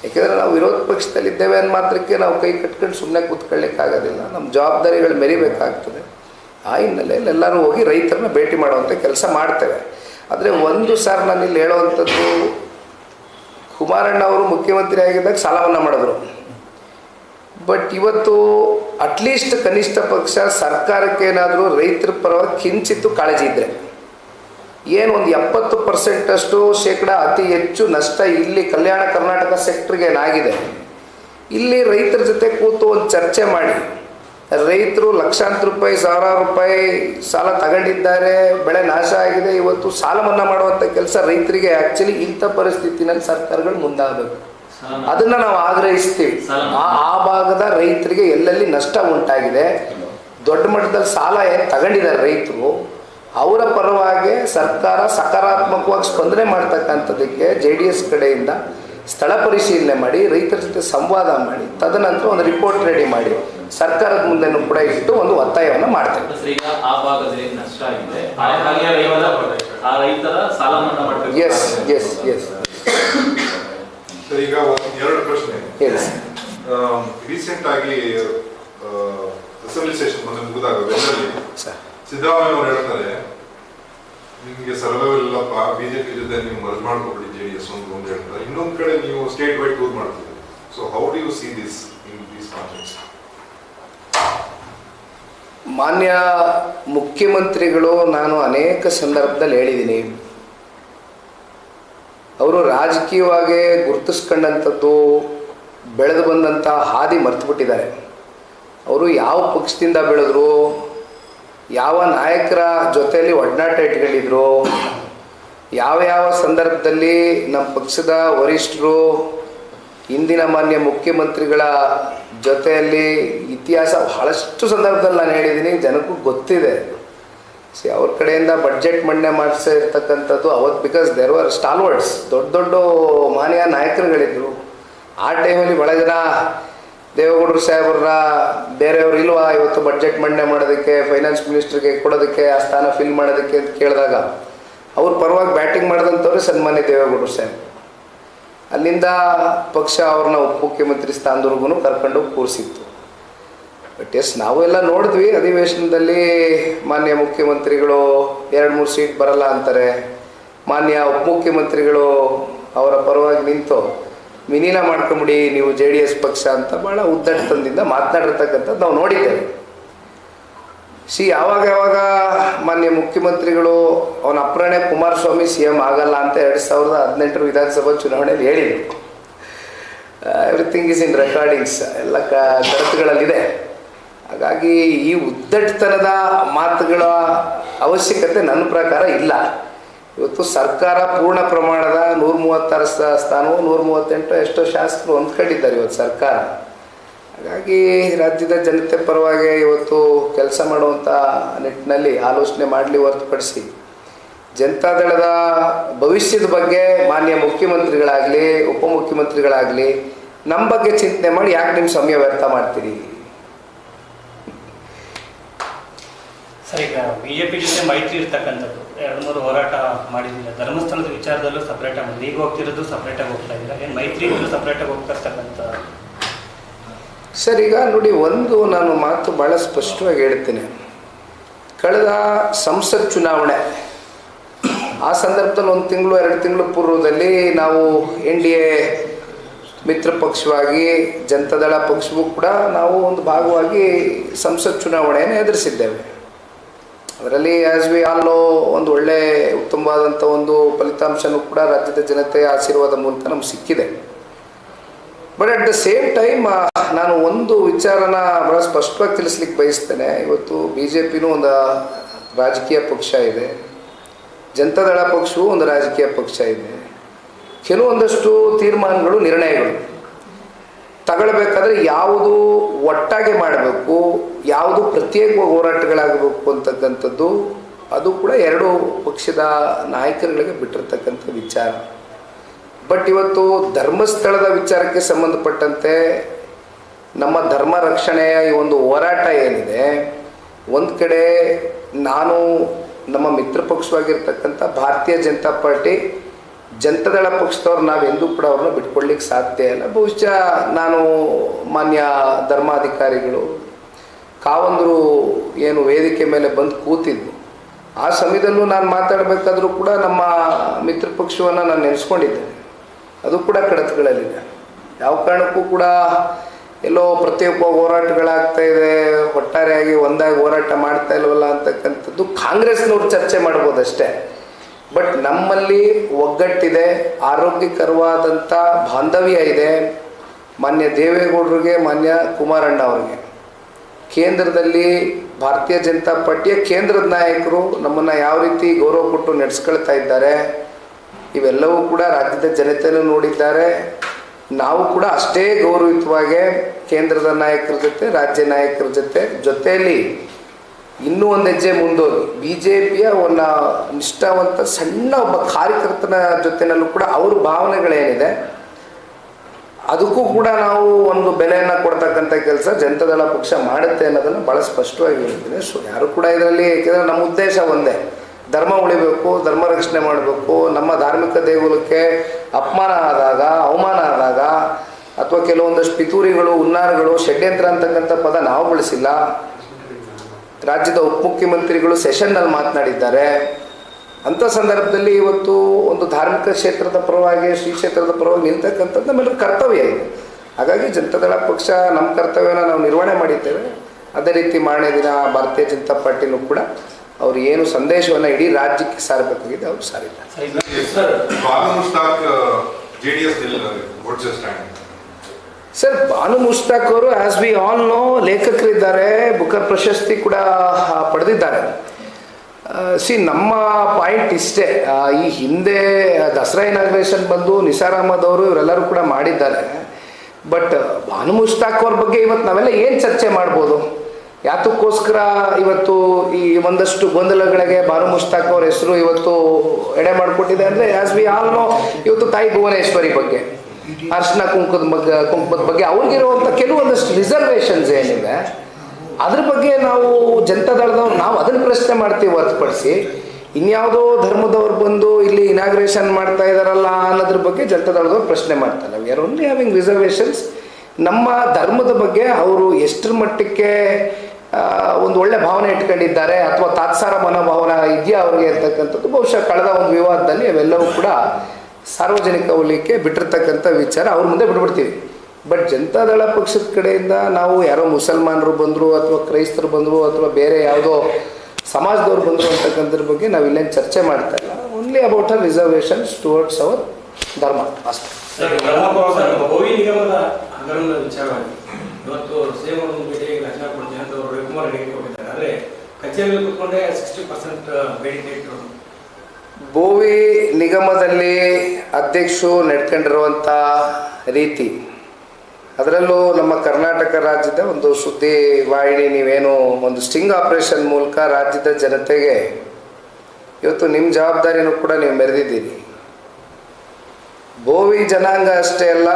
ಯಾಕೆಂದರೆ ನಾವು ವಿರೋಧ ಪಕ್ಷದಲ್ಲಿದ್ದೇವೆ ಅನ್ನೋ ಮಾತ್ರಕ್ಕೆ ನಾವು ಕೈ ಕಟ್ಕೊಂಡು ಸುಮ್ಮನೆ ಕೂತ್ಕೊಳ್ಳಿಕ್ಕಾಗೋದಿಲ್ಲ. ನಮ್ಮ ಜವಾಬ್ದಾರಿಗಳು ಮೆರಿಬೇಕಾಗ್ತದೆ. ಆ ಹಿನ್ನೆಲೆಯಲ್ಲಿ ಎಲ್ಲರೂ ಹೋಗಿ ರೈತರನ್ನ ಭೇಟಿ ಮಾಡುವಂಥ ಕೆಲಸ ಮಾಡ್ತೇವೆ. ಆದರೆ ಒಂದು ಸಾರ್ ನಾನು ಇಲ್ಲಿ ಹೇಳುವಂಥದ್ದು, ಕುಮಾರಣ್ಣ ಅವರು ಮುಖ್ಯಮಂತ್ರಿ ಆಗಿದ್ದಾಗ ಸಾಲ ಮಾಡಿದ್ರು. ಬಟ್ ಇವತ್ತು ಅಟ್ಲೀಸ್ಟ್ ಕನಿಷ್ಠ ಪಕ್ಷ ಸರ್ಕಾರಕ್ಕೆ ಏನಾದರೂ ರೈತರ ಪರವಾಗಿ ಕಿಂಚಿತ್ತು ಕಾಳಜಿ ಇದ್ದರೆ ಏನು ಒಂದು ಎಪ್ಪತ್ತು ಪರ್ಸೆಂಟಷ್ಟು ಶೇಕಡ ಅತಿ ಹೆಚ್ಚು ನಷ್ಟ ಇಲ್ಲಿ ಕಲ್ಯಾಣ ಕರ್ನಾಟಕ ಸೆಕ್ಟ್ರಿಗೆ ಏನಾಗಿದೆ. ಇಲ್ಲಿ ರೈತರ ಜೊತೆ ಕೂತು ಒಂದು ಚರ್ಚೆ ಮಾಡಿ. ರೈತರು ಲಕ್ಷಾಂತರ ರೂಪಾಯಿ, ಸಾವಿರಾರು ರೂಪಾಯಿ ಸಾಲ ತಗೊಂಡಿದ್ದಾರೆ, ಬೆಳೆ ನಾಶ ಆಗಿದೆ, ಇವತ್ತು ಸಾಲ ಮನ್ನಾ ಮಾಡುವಂಥ ಕೆಲಸ ರೈತರಿಗೆ ಆ್ಯಕ್ಚುಲಿ ಇಂಥ ಪರಿಸ್ಥಿತಿನಲ್ಲಿ ಸರ್ಕಾರಗಳು ಮುಂದಾಗಬೇಕು. ಅದನ್ನು ನಾವು ಆಗ್ರಹಿಸ್ತೀವಿ. ಆ ಆ ಭಾಗದ ರೈತರಿಗೆ ಎಲ್ಲೆಲ್ಲಿ ನಷ್ಟ ಉಂಟಾಗಿದೆ, ದೊಡ್ಡ ಮಟ್ಟದಲ್ಲಿ ಸಾಲ ಏನು ತಗೊಂಡಿದ್ದಾರೆ ರೈತರು, ಅವರ ಪರವಾಗಿ ಸರ್ಕಾರ ಸಕಾರಾತ್ಮಕವಾಗಿ ಸ್ಪಂದನೆ ಮಾಡ್ತಕ್ಕಂಥದ್ದಕ್ಕೆ ಜೆ ಡಿ ಎಸ್ ಕಡೆಯಿಂದ ಸ್ಥಳ ಪರಿಶೀಲನೆ ಮಾಡಿ, ರೈತರ ಜೊತೆ ಸಂವಾದ ಮಾಡಿ, ತದನಂತರ ಒಂದು ರಿಪೋರ್ಟ್ ರೆಡಿ ಮಾಡಿ. ಸರ್ಕಾರದ ಮುಂದೆನೂ ಕೂಡ ಇಟ್ಟು ಒಂದು ಒತ್ತಾಯವನ್ನು ಮಾಡ್ತೇವೆ. ಸರ್, ಈಗ ಆ ಭಾಗದಲ್ಲಿ ನಷ್ಟ ಆಗಿದೆ. ಆ ಭಾಗದ ರೈತರ ಆ ರೈತರ ಸಾಲ ಮನ್ನಾ ಮಾಡಬೇಕು ಎಸ್ ಎಸ್ ಎಸ್ ಈಗ ಒಂದು ಎರಡು ಪ್ರಶ್ನೆ. ರೀಸೆಂಟ್ ಆಗಿ ಅಸೆಂಬ್ಲಿ ಸೆಷನ್ ಮೊನ್ನೆ ಮುಗಿದಾಗ ಸರ್ ಸಿದ್ದರಾಮಯ್ಯ ಅವರು ಹೇಳ್ತಾರೆ ನಿಮ್ಗೆ ಸರ್ವೈವಲ್ ಇಲ್ಲಪ್ಪ ಬಿಜೆಪಿ ಜೊತೆ ನೀವು ಮರ್ಜ್ ಮಾಡ್ಕೊಬಿಡಿ ಜೆ ಡಿ ಎಸ್ ಅಂತ ಒಂದು ಹೇಳ್ತಾರೆ. ಇನ್ನೊಂದು ಕಡೆ ನೀವು ಸ್ಟೇಟ್ ವೈಡ್ ಟೂರ್ ಮಾಡ್ತೀವಿ so how do you see this in this context ಮಾನ್ಯ ಮುಖ್ಯಮಂತ್ರಿಗಳು, ನಾನು ಅನೇಕ ಸಂದರ್ಭದಲ್ಲಿ ಹೇಳಿದ್ದೀನಿ. ಅವರು ರಾಜಕೀಯವಾಗಿ ಗುರುತಿಸ್ಕೊಂಡಂಥದ್ದು, ಬೆಳೆದು ಬಂದಂಥ ಹಾದಿ ಮರ್ತುಬಿಟ್ಟಿದ್ದಾರೆ. ಅವರು ಯಾವ ಪಕ್ಷದಿಂದ ಬೆಳೆದ್ರು, ಯಾವ ನಾಯಕರ ಜೊತೆಯಲ್ಲಿ ಒಡನಾಟ ಇಟ್ಕೊಂಡಿದ್ರು, ಯಾವ ಯಾವ ಸಂದರ್ಭದಲ್ಲಿ ನಮ್ಮ ಪಕ್ಷದ ವರಿಷ್ಠರು, ಇಂದಿನ ಮಾನ್ಯ ಮುಖ್ಯಮಂತ್ರಿಗಳ ಜೊತೆಯಲ್ಲಿ ಇತಿಹಾಸ ಬಹಳಷ್ಟು ಸಂದರ್ಭದಲ್ಲಿ ನಾನು ಹೇಳಿದ್ದೀನಿ, ಜನಕ್ಕೂ ಗೊತ್ತಿದೆ ಸಿ ಅವ್ರ ಕಡೆಯಿಂದ ಬಡ್ಜೆಟ್ ಮಂಡನೆ ಮಾಡಿಸಿರ್ತಕ್ಕಂಥದ್ದು ಅವತ್ತು ಬಿಕಾಸ್ ದೆರ್ ವರ್ ಸ್ಟಾಲ್ವರ್ಡ್ಸ್ ದೊಡ್ಡ ದೊಡ್ಡ ಮಾನ್ಯ ನಾಯಕರುಗಳಿದ್ರು. ಆ ಟೈಮಲ್ಲಿ ಬಳಗರ ದೇವೇಗೌಡರು ಸಾಹೇಬ್ರ ಬೇರೆಯವರು ಇಲ್ವಾ ಇವತ್ತು ಬಡ್ಜೆಟ್ ಮಂಡನೆ ಮಾಡೋದಕ್ಕೆ ಫೈನಾನ್ಸ್ ಮಿನಿಸ್ಟ್ರಿಗೆ ಕೊಡೋದಕ್ಕೆ, ಆ ಸ್ಥಾನ ಫಿಲ್ ಮಾಡೋದಕ್ಕೆ ಅಂತ ಕೇಳಿದಾಗ, ಅವ್ರ ಪರವಾಗಿ ಬ್ಯಾಟಿಂಗ್ ಮಾಡಿದಂಥವ್ರೆ ಸನ್ಮಾನ್ಯ ದೇವೇಗೌಡರು ಸಾಹೇಬ್. ಅಲ್ಲಿಂದ ಪಕ್ಷ ಅವ್ರನ್ನ ಉಪಮುಖ್ಯಮಂತ್ರಿ ಸ್ಥಾನದವರೆಗೂ ಕರ್ಕೊಂಡು ಕೂರಿಸಿತ್ತು. ಬಟ್ ಎಸ್ ನಾವು ಎಲ್ಲ ನೋಡಿದ್ವಿ. ಅಧಿವೇಶನದಲ್ಲಿ ಮಾನ್ಯ ಮುಖ್ಯಮಂತ್ರಿಗಳು ಎರಡು, ಮೂರು ಸೀಟ್ ಬರಲ್ಲ ಅಂತಾರೆ. ಮಾನ್ಯ ಉಪಮುಖ್ಯಮಂತ್ರಿಗಳು ಅವರ ಪರವಾಗಿ ನಿಂತು ವಿಲೀನ ಮಾಡ್ಕೊಂಬಿಡಿ, ನೀವು ಜೆ ಡಿ ಎಸ್ ಪಕ್ಷ ಅಂತ ಭಾಳ ಉದ್ದಟತನದಿಂದ ಮಾತನಾಡಿರ್ತಕ್ಕಂಥದ್ದು ನಾವು ನೋಡಿದ್ದೇವೆ. ಸಿ, ಯಾವಾಗ ಯಾವಾಗ ಮಾನ್ಯ ಮುಖ್ಯಮಂತ್ರಿಗಳು ಅವನ ಅಪ್ರಣೆ ಕುಮಾರಸ್ವಾಮಿ ಸಿ ಎಂ ಆಗಲ್ಲ ಅಂತ ಎರಡು ಸಾವಿರದ ಹದಿನೆಂಟರ ವಿಧಾನಸಭಾ ಚುನಾವಣೆಯಲ್ಲಿ ಹೇಳಿದರು. ಎವ್ರಿಥಿಂಗ್ ಇಸ್ ಇನ್ ರೆಕಾರ್ಡಿಂಗ್ಸ್ ಎಲ್ಲ ಕ ಹಾಗಾಗಿ ಈ ಉದ್ದಟತನದ ಮಾತುಗಳ ಅವಶ್ಯಕತೆ ನನ್ನ ಪ್ರಕಾರ ಇಲ್ಲ. ಇವತ್ತು ಸರ್ಕಾರ ಪೂರ್ಣ ಪ್ರಮಾಣದ ನೂರ ಮೂವತ್ತಾರು ಸ್ಥಾನವು ನೂರ ಮೂವತ್ತೆಂಟು ಎಷ್ಟೋ ಶಾಸಕರು ಹೊಂದ್ಕೊಂಡಿದ್ದಾರೆ ಇವತ್ತು ಸರ್ಕಾರ. ಹಾಗಾಗಿ ರಾಜ್ಯದ ಜನತೆ ಪರವಾಗಿ ಇವತ್ತು ಕೆಲಸ ಮಾಡುವಂಥ ನಿಟ್ಟಿನಲ್ಲಿ ಆಲೋಚನೆ ಮಾಡಲಿ ಹೊರತುಪಡಿಸಿ ಜನತಾದಳದ ಭವಿಷ್ಯದ ಬಗ್ಗೆ ಮಾನ್ಯ ಮುಖ್ಯಮಂತ್ರಿಗಳಾಗಲಿ, ಉಪಮುಖ್ಯಮಂತ್ರಿಗಳಾಗಲಿ, ನಮ್ಮ ಬಗ್ಗೆ ಚಿಂತನೆ ಮಾಡಿ ಯಾಕೆ ನಿಮ್ಮ ಸಮಯ ವ್ಯರ್ಥ ಮಾಡ್ತೀರಿ? ಸರ್ ಈಗ ಪಿ ಜೊತೆ ಮೈತ್ರಿ ಇರ್ತಕ್ಕಂಥದ್ದು. ಎರಡು ಮೂರು ಹೋರಾಟ ಮಾಡಿದ್ದೀರಾ? ಧರ್ಮಸ್ಥಳದ ವಿಚಾರದಲ್ಲೂ ಸಪ್ರೇಟಾಗಿ ಆಗಿ ಈಗ ಹೋಗ್ತಿರೋದು ಸಪ್ರೇಟಾಗಿ ಹೋಗ್ತಾ ಇದ್ದೀರಾ? ಏನು ಮೈತ್ರಿ ಸಪ್ರೇಟಾಗಿ ಹೋಗ್ತಾ ಇರ್ತಕ್ಕಂಥ ಸರ್, ಈಗ ನೋಡಿ, ಒಂದು ನಾನು ಮಾತು ಭಾಳ ಸ್ಪಷ್ಟವಾಗಿ ಹೇಳ್ತೇನೆ. ಕಳೆದ ಸಂಸತ್ ಚುನಾವಣೆ, ಆ ಸಂದರ್ಭದಲ್ಲಿ ಒಂದು ತಿಂಗಳು, ಎರಡು ತಿಂಗಳು ಪೂರ್ವದಲ್ಲಿ ನಾವು ಎನ್ ಡಿ ಎ ಮಿತ್ರ ಪಕ್ಷವಾಗಿ, ಜನತಾದಳ ಪಕ್ಷವೂ ಕೂಡ ನಾವು ಒಂದು ಭಾಗವಾಗಿ ಸಂಸತ್ ಚುನಾವಣೆಯನ್ನು ಎದುರಿಸಿದ್ದೇವೆ. ಅದರಲ್ಲಿ ಆ್ಯಸ್ ವಿ ಆಲ್ ನೋ ಒಂದು ಒಳ್ಳೆ ಉತ್ತಮವಾದಂಥ ಒಂದು ಫಲಿತಾಂಶನೂ ಕೂಡ ರಾಜ್ಯದ ಜನತೆಯ ಆಶೀರ್ವಾದ ಮೂಲಕ ನಮ್ಗೆ ಸಿಕ್ಕಿದೆ. But at the same time ನಾನು ಒಂದು ವಿಚಾರನ ಬಹಳ ಸ್ಪಷ್ಟವಾಗಿ ತಿಳಿಸ್ಲಿಕ್ಕೆ ಬಯಸ್ತೇನೆ. ಇವತ್ತು ಬಿ ಜೆ ಪಿನೂ ಒಂದು ರಾಜಕೀಯ ಪಕ್ಷ ಇದೆ. ಜನತಾದಳ ಪಕ್ಷವೂ ಒಂದು ರಾಜಕೀಯ ಪಕ್ಷ ಇದೆ. ಕೆಲವೊಂದಷ್ಟು ತೀರ್ಮಾನಗಳು, ನಿರ್ಣಯಗಳು. ತಗೊಳ್ಬೇಕಾದ್ರೆ ಯಾವುದು ಒಟ್ಟಾಗಿ ಮಾಡಬೇಕು, ಯಾವುದು ಪ್ರತ್ಯೇಕ ಹೋರಾಟಗಳಾಗಬೇಕು ಅಂತಕ್ಕಂಥದ್ದು, ಅದು ಕೂಡ ಎರಡು ಪಕ್ಷದ ನಾಯಕರುಗಳಿಗೆ ಬಿಟ್ಟಿರ್ತಕ್ಕಂಥ ವಿಚಾರ. ಬಟ್ ಇವತ್ತು ಧರ್ಮಸ್ಥಳದ ವಿಚಾರಕ್ಕೆ ಸಂಬಂಧಪಟ್ಟಂತೆ ನಮ್ಮ ಧರ್ಮ ರಕ್ಷಣೆಯ ಈ ಒಂದು ಹೋರಾಟ ಏನಿದೆ, ಒಂದು ಕಡೆ ನಾನು ನಮ್ಮ ಮಿತ್ರ ಪಕ್ಷವಾಗಿರ್ತಕ್ಕಂಥ ಭಾರತೀಯ ಜನತಾ ಪಾರ್ಟಿ ಜನತಾದಳ ಪಕ್ಷದವ್ರು ನಾವೆಂದೂ ಕೂಡ ಅವ್ರನ್ನ ಬಿಟ್ಕೊಡ್ಲಿಕ್ಕೆ ಸಾಧ್ಯ ಇಲ್ಲ. ಬಹುಶಃ ನಾನು ಮಾನ್ಯ ಧರ್ಮಾಧಿಕಾರಿಗಳು, ಕಾವಂದರು ಏನು ವೇದಿಕೆ ಮೇಲೆ ಬಂದು ಕೂತಿದ್ದು ಆ ಸಮಯದಲ್ಲೂ ನಾನು ಮಾತಾಡಬೇಕಾದ್ರೂ ಕೂಡ ನಮ್ಮ ಮಿತ್ರ ಪಕ್ಷವನ್ನು ನಾನು ನೆನೆಸ್ಕೊಂಡಿದ್ದೇನೆ ಅದು ಕೂಡ ಕಡತಗಳಲ್ಲಿದೆ. ಯಾವ ಕಾರಣಕ್ಕೂ ಕೂಡ ಎಲ್ಲೋ ಪ್ರತಿಯೊಬ್ಬ ಹೋರಾಟಗಳಾಗ್ತಾ ಇದೆ, ಒಟ್ಟಾರೆಯಾಗಿ ಒಂದಾಗಿ ಹೋರಾಟ ಮಾಡ್ತಾ ಇಲ್ವಲ್ಲ ಅಂತಕ್ಕಂಥದ್ದು ಕಾಂಗ್ರೆಸ್ನವ್ರು ಚರ್ಚೆ ಮಾಡ್ಬೋದಷ್ಟೇ. ಬಟ್ ನಮ್ಮಲ್ಲಿ ಒಗ್ಗಟ್ಟಿದೆ ಆರೋಗ್ಯಕರವಾದಂಥ ಬಾಂಧವ್ಯ ಇದೆ ಮಾನ್ಯ ದೇವೇಗೌಡರಿಗೆ, ಮಾನ್ಯ ಕುಮಾರಣ್ಣ ಅವರಿಗೆ. ಕೇಂದ್ರದಲ್ಲಿ ಭಾರತೀಯ ಜನತಾ ಪಾರ್ಟಿಯ ಕೇಂದ್ರದ ನಾಯಕರು ನಮ್ಮನ್ನು ಯಾವ ರೀತಿ ಗೌರವ ಕೊಟ್ಟು ನಡೆಸ್ಕೊಳ್ತಾ ಇದ್ದಾರೆ, ಇವೆಲ್ಲವೂ ಕೂಡ ರಾಜ್ಯದ ಜನತೆಯನ್ನು ನೋಡಿದ್ದಾರೆ. ನಾವು ಕೂಡ ಅಷ್ಟೇ ಗೌರವಯುತವಾಗಿ ಕೇಂದ್ರದ ನಾಯಕರ ಜೊತೆ, ರಾಜ್ಯ ನಾಯಕರ ಜೊತೆ, ಜೊತೆಯಲ್ಲಿ ಇನ್ನೂ ಒಂದು ಹೆಜ್ಜೆ ಮುಂದೋಗಿ. ಬಿ ಜೆ ಪಿಯ ಒಂದು ನಿಷ್ಠಾವಂತ ಸಣ್ಣ ಒಬ್ಬ ಕಾರ್ಯಕರ್ತನ ಜೊತೆನಲ್ಲೂ ಕೂಡ ಅವ್ರ ಭಾವನೆಗಳೇನಿದೆ, ಅದಕ್ಕೂ ಕೂಡ ನಾವು ಒಂದು ಬೆಲೆಯನ್ನು ಕೊಡ್ತಕ್ಕಂಥ ಕೆಲಸ ಜನತಾದಳ ಪಕ್ಷ ಮಾಡುತ್ತೆ ಅನ್ನೋದನ್ನು ಭಾಳ ಸ್ಪಷ್ಟವಾಗಿ ಹೇಳ್ತೀನಿ. ಸೊ ಯಾರು ಕೂಡ ಇದರಲ್ಲಿ ಏಕೆಂದರೆ ನಮ್ಮ ಉದ್ದೇಶ ಒಂದೇ. ಧರ್ಮ ಉಳಿಬೇಕು, ಧರ್ಮ ರಕ್ಷಣೆ ಮಾಡಬೇಕು, ನಮ್ಮ ಧಾರ್ಮಿಕ ದೇಗುಲಕ್ಕೆ ಅಪಮಾನ ಆದಾಗ, ಅವಮಾನ ಆದಾಗ, ಅಥವಾ ಕೆಲವೊಂದಷ್ಟು ಪಿತೂರಿಗಳು, ಹುನ್ನಾರಗಳು, ಷಡ್ಯಂತ್ರ ಅಂತಕ್ಕಂಥ ಪದ ನಾವು ಬಳಸಿಲ್ಲ. ರಾಜ್ಯದ ಉಪಮುಖ್ಯಮಂತ್ರಿಗಳು ಸೆಷನ್ನಲ್ಲಿ ಮಾತನಾಡಿದ್ದಾರೆ. ಅಂಥ ಸಂದರ್ಭದಲ್ಲಿ ಇವತ್ತು ಒಂದು ಧಾರ್ಮಿಕ ಕ್ಷೇತ್ರದ ಪರವಾಗಿ, ಶ್ರೀ ಕ್ಷೇತ್ರದ ಪರವಾಗಿ ನಿಲ್ತಕ್ಕಂಥದ್ದು ನಮ್ಮೆಲ್ಲರ ಕರ್ತವ್ಯ ಇದೆ. ಹಾಗಾಗಿ ಜನತಾದಳ ಪಕ್ಷ ನಮ್ಮ ಕರ್ತವ್ಯನ ನಾವು ನಿರ್ವಹಣೆ ಮಾಡಿದ್ದೇವೆ. ಅದೇ ರೀತಿ ಮಾರನೇ ದಿನ ಭಾರತೀಯ ಜನತಾ ಪಾರ್ಟಿನೂ ಕೂಡ ಅವರು ಏನು ಸಂದೇಶವನ್ನು ಇಡೀ ರಾಜ್ಯಕ್ಕೆ ಸಾರಬೇಕಾಗಿದೆ ಅವರು ಸಾರಿದ್ದಾರೆ. ಸರ್ ಬಾನು ಮುಷ್ತಾಕ್ ಅವರು ಆಸ್ ವಿ ಆಲ್ ನೋ ಲೇಖಕರಿದ್ದಾರೆ ಬುಕರ್ ಪ್ರಶಸ್ತಿ ಕೂಡ ಪಡೆದಿದ್ದಾರೆ. ಸಿ ನಮ್ಮ ಪಾಯಿಂಟ್ ಇಷ್ಟೇ. ಈ ಹಿಂದೆ ದಸರಾ ಇನಾಗ್ರೇಷನ್ ಬಂದು ನಿಸಾರ್ ಅಹಮದ್ ಅವರು ಇವರೆಲ್ಲರೂ ಕೂಡ ಮಾಡಿದ್ದಾರೆ. ಬಟ್ ಬಾನು ಮುಷ್ತಾಕ್ ಅವ್ರ ಬಗ್ಗೆ ಇವತ್ತು ನಾವೆಲ್ಲ ಏನು ಚರ್ಚೆ ಮಾಡ್ಬೋದು? ಯಾತಕ್ಕೋಸ್ಕರ ಇವತ್ತು ಈ ಒಂದಷ್ಟು ಗೊಂದಲಗಳಿಗೆ ಬಾನು ಮುಷ್ತಾಕ್ ಅವ್ರ ಹೆಸರು ಇವತ್ತು ಎಡೆ ಮಾಡಿಕೊಟ್ಟಿದೆ ಅಂದರೆ ಆಸ್ ವಿ ಆಲ್ ನೋ ಇವತ್ತು ತಾಯಿ ಭುವನೇಶ್ವರಿ ಬಗ್ಗೆ. ಅರ್ಶಿನ ಕುಂಕುದ ಬಗ್ಗೆ, ಕುಂಕುಮದ ಬಗ್ಗೆ ಅವ್ರಿಗಿರುವಂಥ ಕೆಲವೊಂದಷ್ಟು ರಿಸರ್ವೇಷನ್ಸ್ ಏನಿದೆ, ಅದ್ರ ಬಗ್ಗೆ ನಾವು ಜನತಾದಳದವ್ರು ನಾವು ಅದನ್ನು ಪ್ರಶ್ನೆ ಮಾಡ್ತೀವಿ ಹೊರತುಪಡಿಸಿ. ಇನ್ಯಾವುದೋ ಧರ್ಮದವ್ರು ಬಂದು ಇಲ್ಲಿ ಇನಾಗ್ರೇಷನ್ ಮಾಡ್ತಾ ಇದಾರಲ್ಲ ಅನ್ನೋದ್ರ ಬಗ್ಗೆ ಜನತಾದಳದವ್ರು ಪ್ರಶ್ನೆ ಮಾಡ್ತಾರೆ. We are only having reservations ನಮ್ಮ ಧರ್ಮದ ಬಗ್ಗೆ ಅವರು ಎಷ್ಟರ ಮಟ್ಟಕ್ಕೆ ಒಂದು ಒಳ್ಳೆ ಭಾವನೆ ಇಟ್ಕೊಂಡಿದ್ದಾರೆ ಅಥವಾ ತಾತ್ಸಾರ ಮನೋಭಾವನ ಇದೆಯಾ ಅವ್ರಿಗೆ ಅಂತಕ್ಕಂಥದ್ದು ಬಹುಶಃ ಕಳೆದ ಒಂದು ವಿವಾದದಲ್ಲಿ ಅವೆಲ್ಲವೂ ಕೂಡ ಸಾರ್ವಜನಿಕ ವಲಯಕ್ಕೆ ಬಿಟ್ಟಿರ್ತಕ್ಕಂಥ ವಿಚಾರ ಅವ್ರ ಮುಂದೆ ಬಿಟ್ಬಿಡ್ತೀವಿ. ಬಟ್ ಜನತಾದಳ ಪಕ್ಷದ ಕಡೆಯಿಂದ ನಾವು ಯಾರೋ ಮುಸಲ್ಮಾನರು ಬಂದರು ಅಥವಾ ಕ್ರೈಸ್ತರು ಬಂದರು ಅಥವಾ ಬೇರೆ ಯಾವುದೋ ಸಮಾಜದವ್ರು ಬಂದರು ಅಂತಕ್ಕಂಥದ್ರ ಬಗ್ಗೆ ನಾವು ಇಲ್ಲೇನು ಚರ್ಚೆ ಮಾಡ್ತಾ ಇಲ್ಲ. Only about a reservations towards our ಧರ್ಮ. ಅಷ್ಟೇ. ಇವತ್ತು ಕಚೇರಿಯಲ್ಲಿ ಕೂತ್ಕೊಂಡೆ ಸಿಕ್ಸ್ಟಿ ಪರ್ಸೆಂಟ್ ಬೇಡಿಕೆ ಇಟ್ಟರು. ಬೋವಿ ನಿಗಮದಲ್ಲಿ ಅಧ್ಯಕ್ಷರು ನಡ್ಕೊಂಡಿರುವಂಥ ರೀತಿ, ಅದರಲ್ಲೂ ನಮ್ಮ ಕರ್ನಾಟಕ ರಾಜ್ಯದ ಒಂದು ಸುದ್ದಿ ವಾಹಿನಿ, ನೀವೇನು ಒಂದು ಸ್ಟಿಂಗ್ ಆಪರೇಷನ್ ಮೂಲಕ ರಾಜ್ಯದ ಜನತೆಗೆ ಇವತ್ತು ನಿಮ್ಮ ಜವಾಬ್ದಾರಿನೂ ಕೂಡ ನೀವು ಮೆರೆದಿದ್ದೀರಿ. ಬೋವಿ ಜನಾಂಗ ಅಷ್ಟೇ ಅಲ್ಲ,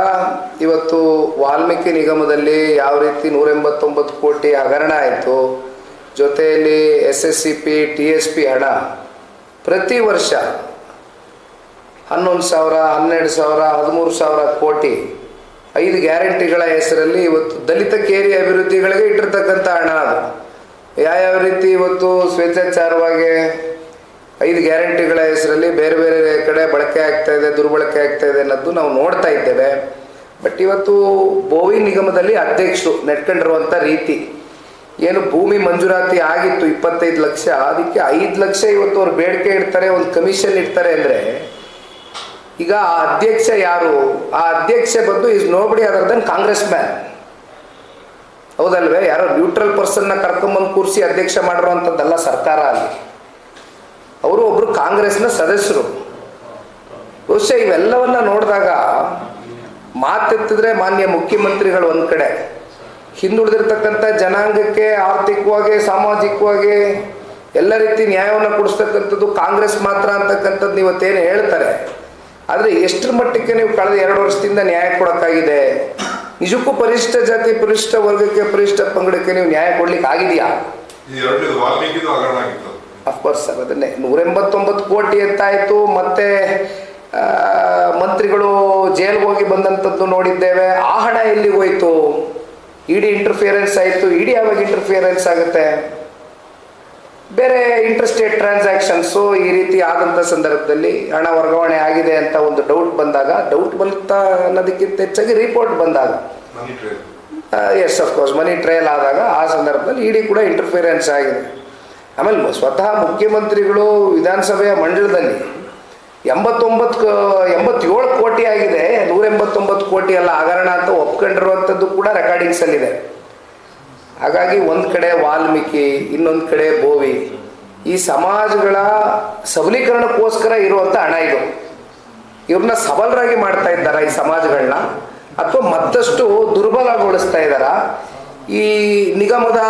ಇವತ್ತು ವಾಲ್ಮೀಕಿ ನಿಗಮದಲ್ಲಿ ಯಾವ ರೀತಿ ನೂರ ಎಂಬತ್ತೊಂಬತ್ತು ಕೋಟಿ ಹಗರಣ ಆಯಿತು, ಜೊತೆಯಲ್ಲಿ S S C P, T S P ಹಣ ಪ್ರತಿ ವರ್ಷ ಹನ್ನೊಂದು ಸಾವಿರ, ಹನ್ನೆರಡು ಸಾವಿರ, ಹದಿಮೂರು ಸಾವಿರ ಕೋಟಿ, ಐದು ಗ್ಯಾರಂಟಿಗಳ ಹೆಸರಲ್ಲಿ ಇವತ್ತು ದಲಿತ ಕೇರಿ ಅಭಿವೃದ್ಧಿಗಳಿಗೆ ಇಟ್ಟಿರ್ತಕ್ಕಂಥ ಹಣ ಅದು. ಯಾವ್ಯಾವ ರೀತಿ ಇವತ್ತು ಸ್ವೇಚ್ಛಾಚಾರವಾಗಿ ಐದು ಗ್ಯಾರಂಟಿಗಳ ಹೆಸರಲ್ಲಿ ಬೇರೆ ಬೇರೆ ಕಡೆ ಬಳಕೆ ಆಗ್ತಾ ಇದೆ, ದುರ್ಬಳಕೆ ಆಗ್ತಾ ಇದೆ ಅನ್ನೋದು ನಾವು ನೋಡ್ತಾ ಇದ್ದೇವೆ. ಬಟ್ ಇವತ್ತು ಬೋವಿ ನಿಗಮದಲ್ಲಿ ಅಧ್ಯಕ್ಷರು ನೆಟ್ಕೊಂಡಿರುವಂಥ ರೀತಿ ಏನು ಭೂಮಿ ಮಂಜೂರಾತಿ ಆಗಿತ್ತು ಇಪ್ಪತ್ತೈದು ಲಕ್ಷ, ಅದಕ್ಕೆ ಐದು ಲಕ್ಷ ಇವತ್ತು ಅವ್ರು ಬೇಡಿಕೆ ಇಡ್ತಾರೆ, ಒಂದು ಕಮಿಷನ್ ಇಡ್ತಾರೆ ಅಂದರೆ, ಈಗ ಆ ಅಧ್ಯಕ್ಷ ಯಾರು? ಆ ಅಧ್ಯಕ್ಷ ಬಂದು is nobody other than Congress man ಹೌದಲ್ವೇ? ಯಾರೋ ನ್ಯೂಟ್ರಲ್ ಪರ್ಸನ್ನ ಕರ್ಕೊಂಬಂದು ಕೂರಿಸಿ ಅಧ್ಯಕ್ಷ ಮಾಡಿರುವಂಥದ್ದಲ್ಲ ಸರ್ಕಾರ ಅಲ್ಲಿ. ಅವರು ಒಬ್ಬರು ಕಾಂಗ್ರೆಸ್ನ ಸದಸ್ಯರು. ಬಹುಶಃ ಇವೆಲ್ಲವನ್ನ ನೋಡಿದಾಗ ಮಾತೆತ್ತಿದ್ರೆ ಮಾನ್ಯ ಮುಖ್ಯಮಂತ್ರಿಗಳು ಒಂದು ಕಡೆ. ಹಿಂದುಳಿದಿರ್ತಕ್ಕಂಥ ಜನಾಂಗಕ್ಕೆ ಆರ್ಥಿಕವಾಗಿ ಸಾಮಾಜಿಕವಾಗಿ ಎಲ್ಲ ರೀತಿ ನ್ಯಾಯವನ್ನು ಕೊಡಿಸ್ತಕ್ಕಂಥದ್ದು ಕಾಂಗ್ರೆಸ್ ಮಾತ್ರ ಅಂತಕ್ಕಂಥದ್ದು ಇವತ್ತೇನು ಹೇಳ್ತಾರೆ. ಆದರೆ ಎಷ್ಟರ ಮಟ್ಟಕ್ಕೆ ನೀವು ಕಳೆದ ಎರಡು ವರ್ಷದಿಂದ ನ್ಯಾಯ ಕೊಡೋಕ್ಕಾಗಿದೆ? ನಿಜಕ್ಕೂ ಪರಿಶಿಷ್ಟ ಜಾತಿ ಪರಿಶಿಷ್ಟ ವರ್ಗಕ್ಕೆ ಪರಿಶಿಷ್ಟ ಪಂಗಡಕ್ಕೆ ನೀವು ನ್ಯಾಯ ಕೊಡ್ಲಿಕ್ಕೆ ಆಗಿದೆಯಾ? ಅಫ್ಕೋರ್ಸ್ ಸರ್ ಅದನ್ನೇ. ನೂರ ಎಂಬತ್ತೊಂಬತ್ತು ಕೋಟಿ ಎತ್ತಾಯಿತು ಮತ್ತೆ ಮಂತ್ರಿಗಳು ಜೈಲ್ಗೆ ಹೋಗಿ ಬಂದಂಥದ್ದು ನೋಡಿದ್ದೇವೆ. ಆ ಹಣ ಎಲ್ಲಿಗೆ ಹೋಯ್ತು? ಇಡಿ ಇಂಟರ್ಫಿಯರೆನ್ಸ್ ಆಯಿತು ಇಡಿ ಯಾವಾಗ ಇಂಟರ್ಫಿಯರೆನ್ಸ್ ಆಗುತ್ತೆ? ಬೇರೆ ಇಂಟರ್ಸ್ಟೇಟ್ ಟ್ರಾನ್ಸಾಕ್ಷನ್ಸು ಈ ರೀತಿ ಆದಂಥ ಸಂದರ್ಭದಲ್ಲಿ ಹಣ ವರ್ಗಾವಣೆ ಆಗಿದೆ ಅಂತ ಒಂದು ಡೌಟ್ ಬಂದಾಗ ಡೌಟ್ ಬಂತ ಅನ್ನೋದಕ್ಕಿಂತ ಹೆಚ್ಚಾಗಿ ರಿಪೋರ್ಟ್ ಬಂದಾಗ. Trail yes of course money trail ಆದಾಗ ಆ ಸಂದರ್ಭದಲ್ಲಿ ಇಡಿ ಕೂಡ ಇಂಟರ್ಫಿಯರೆನ್ಸ್ ಆಗಿದೆ. ಆಮೇಲೆ ಸ್ವತಃ ಮುಖ್ಯಮಂತ್ರಿಗಳು ವಿಧಾನಸಭೆಯ ಮಂಡಲದಲ್ಲಿ ಎಂಬತ್ತೊಂಬತ್ತು ಎಂಬತ್ತೇಳು ಕೋಟಿ ಆಗಿದೆ. ನೂರ ಎಂಬತ್ತೊಂಬತ್ತು ಕೋಟಿ ಅಲ್ಲ ಹಗರಣ ಅಂತ ಒಪ್ಕೊಂಡಿರುವಂಥದ್ದು ಕೂಡ ರೆಕಾರ್ಡಿಂಗ್ಸಲ್ಲಿದೆ. ಹಾಗಾಗಿ ಒಂದು ಕಡೆ ವಾಲ್ಮೀಕಿ, ಇನ್ನೊಂದು ಕಡೆ ಬೋವಿ. ಈ ಸಮಾಜಗಳ ಸಬಲೀಕರಣಕ್ಕೋಸ್ಕರ ಇರುವಂಥ ಹಣ ಇದು. ಇವ್ರನ್ನ ಸಬಲರಾಗಿ ಮಾಡ್ತಾ ಇದ್ದಾರಾ ಈ ಸಮಾಜಗಳನ್ನ ಅಥವಾ ಮತ್ತಷ್ಟು ದುರ್ಬಲಗೊಳಿಸ್ತಾ ಇದ್ದಾರಾ? ಈ ನಿಗಮದ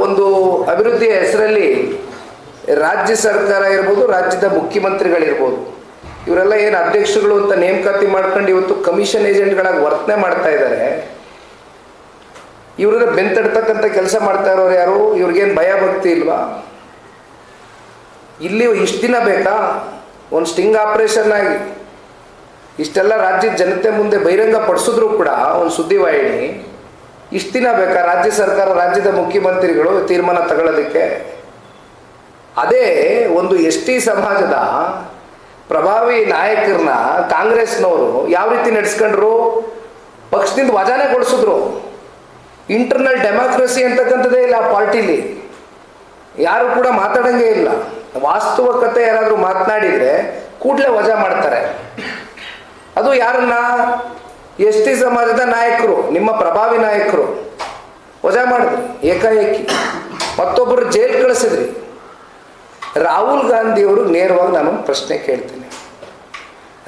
ಒಂದು ಅಭಿವೃದ್ಧಿಯ ಹೆಸರಲ್ಲಿ ರಾಜ್ಯ ಸರ್ಕಾರ ಇರ್ಬೋದು, ರಾಜ್ಯದ ಮುಖ್ಯಮಂತ್ರಿಗಳಿರ್ಬೋದು. ಇವರೆಲ್ಲ ಏನು ಅಧ್ಯಕ್ಷಗಳು ಅಂತ ನೇಮಕಾತಿ ಮಾಡ್ಕೊಂಡು ಇವತ್ತು ಕಮಿಷನ್ ಏಜೆಂಟ್ಗಳಾಗಿ ವರ್ತನೆ ಮಾಡ್ತಾ ಇದ್ದಾರೆ. ಇವ್ರನ್ನ ಬೆಂತಡ್ತಕ್ಕಂಥ ಕೆಲಸ ಮಾಡ್ತಾ ಇರೋರು ಯಾರು? ಇವ್ರಿಗೇನು ಭಯ ಭಕ್ತಿ ಇಲ್ವಾ? ಇಲ್ಲಿ ಇಷ್ಟು ದಿನ ಬೇಕಾ? ಒಂದು ಸ್ಟಿಂಗ್ ಆಪರೇಷನ್ ಆಗಿ. ಇಷ್ಟೆಲ್ಲ ರಾಜ್ಯದ ಜನತೆ ಮುಂದೆ ಬಹಿರಂಗ ಪಡಿಸಿದ್ರು ಕೂಡ ಒಂದು ಸುದ್ದಿವಾಹಿನಿ ಇಷ್ಟು ದಿನ ಬೇಕಾ ರಾಜ್ಯ ಸರ್ಕಾರ ರಾಜ್ಯದ ಮುಖ್ಯಮಂತ್ರಿಗಳು ತೀರ್ಮಾನ ತಗೊಳ್ಳೋದಕ್ಕೆ ಅದೇ ಒಂದು ಎಸ್ ಟಿ ಸಮಾಜದ ಪ್ರಭಾವಿ ನಾಯಕರನ್ನ ಕಾಂಗ್ರೆಸ್ನವರು ಯಾವ ರೀತಿ ನಡೆಸ್ಕೊಂಡ್ರು? ಪಕ್ಷದಿಂದ ವಜಾನೆ ಕೊಡಿಸಿದ್ರು. ಇಂಟರ್ನಲ್ ಡೆಮಾಕ್ರಸಿ ಅಂತಕ್ಕಂಥದ್ದೇ ಇಲ್ಲ ಆ ಪಾರ್ಟಿಲಿ. ಯಾರು ಕೂಡ ಮಾತಾಡಂಗೇ ಇಲ್ಲ. ವಾಸ್ತವಕತೆ ಯಾರಾದರೂ ಮಾತನಾಡಿದರೆ ಕೂಡಲೇ ವಜಾ ಮಾಡ್ತಾರೆ. ಅದು ಯಾರನ್ನ? ಎಸ್ ಟಿ ಸಮಾಜದ ನಾಯಕರು, ನಿಮ್ಮ ಪ್ರಭಾವಿ ನಾಯಕರು. ವಜಾ ಮಾಡಿದ್ರಿ ಏಕಾಏಕಿ. ಮತ್ತೊಬ್ಬರು ಜೈಲ್ ಕಳಿಸಿದ್ರಿ. ರಾಹುಲ್ ಗಾಂಧಿಯವರು ನೇರವಾಗಿ ನಾನು ಪ್ರಶ್ನೆ ಕೇಳ್ತೀನಿ.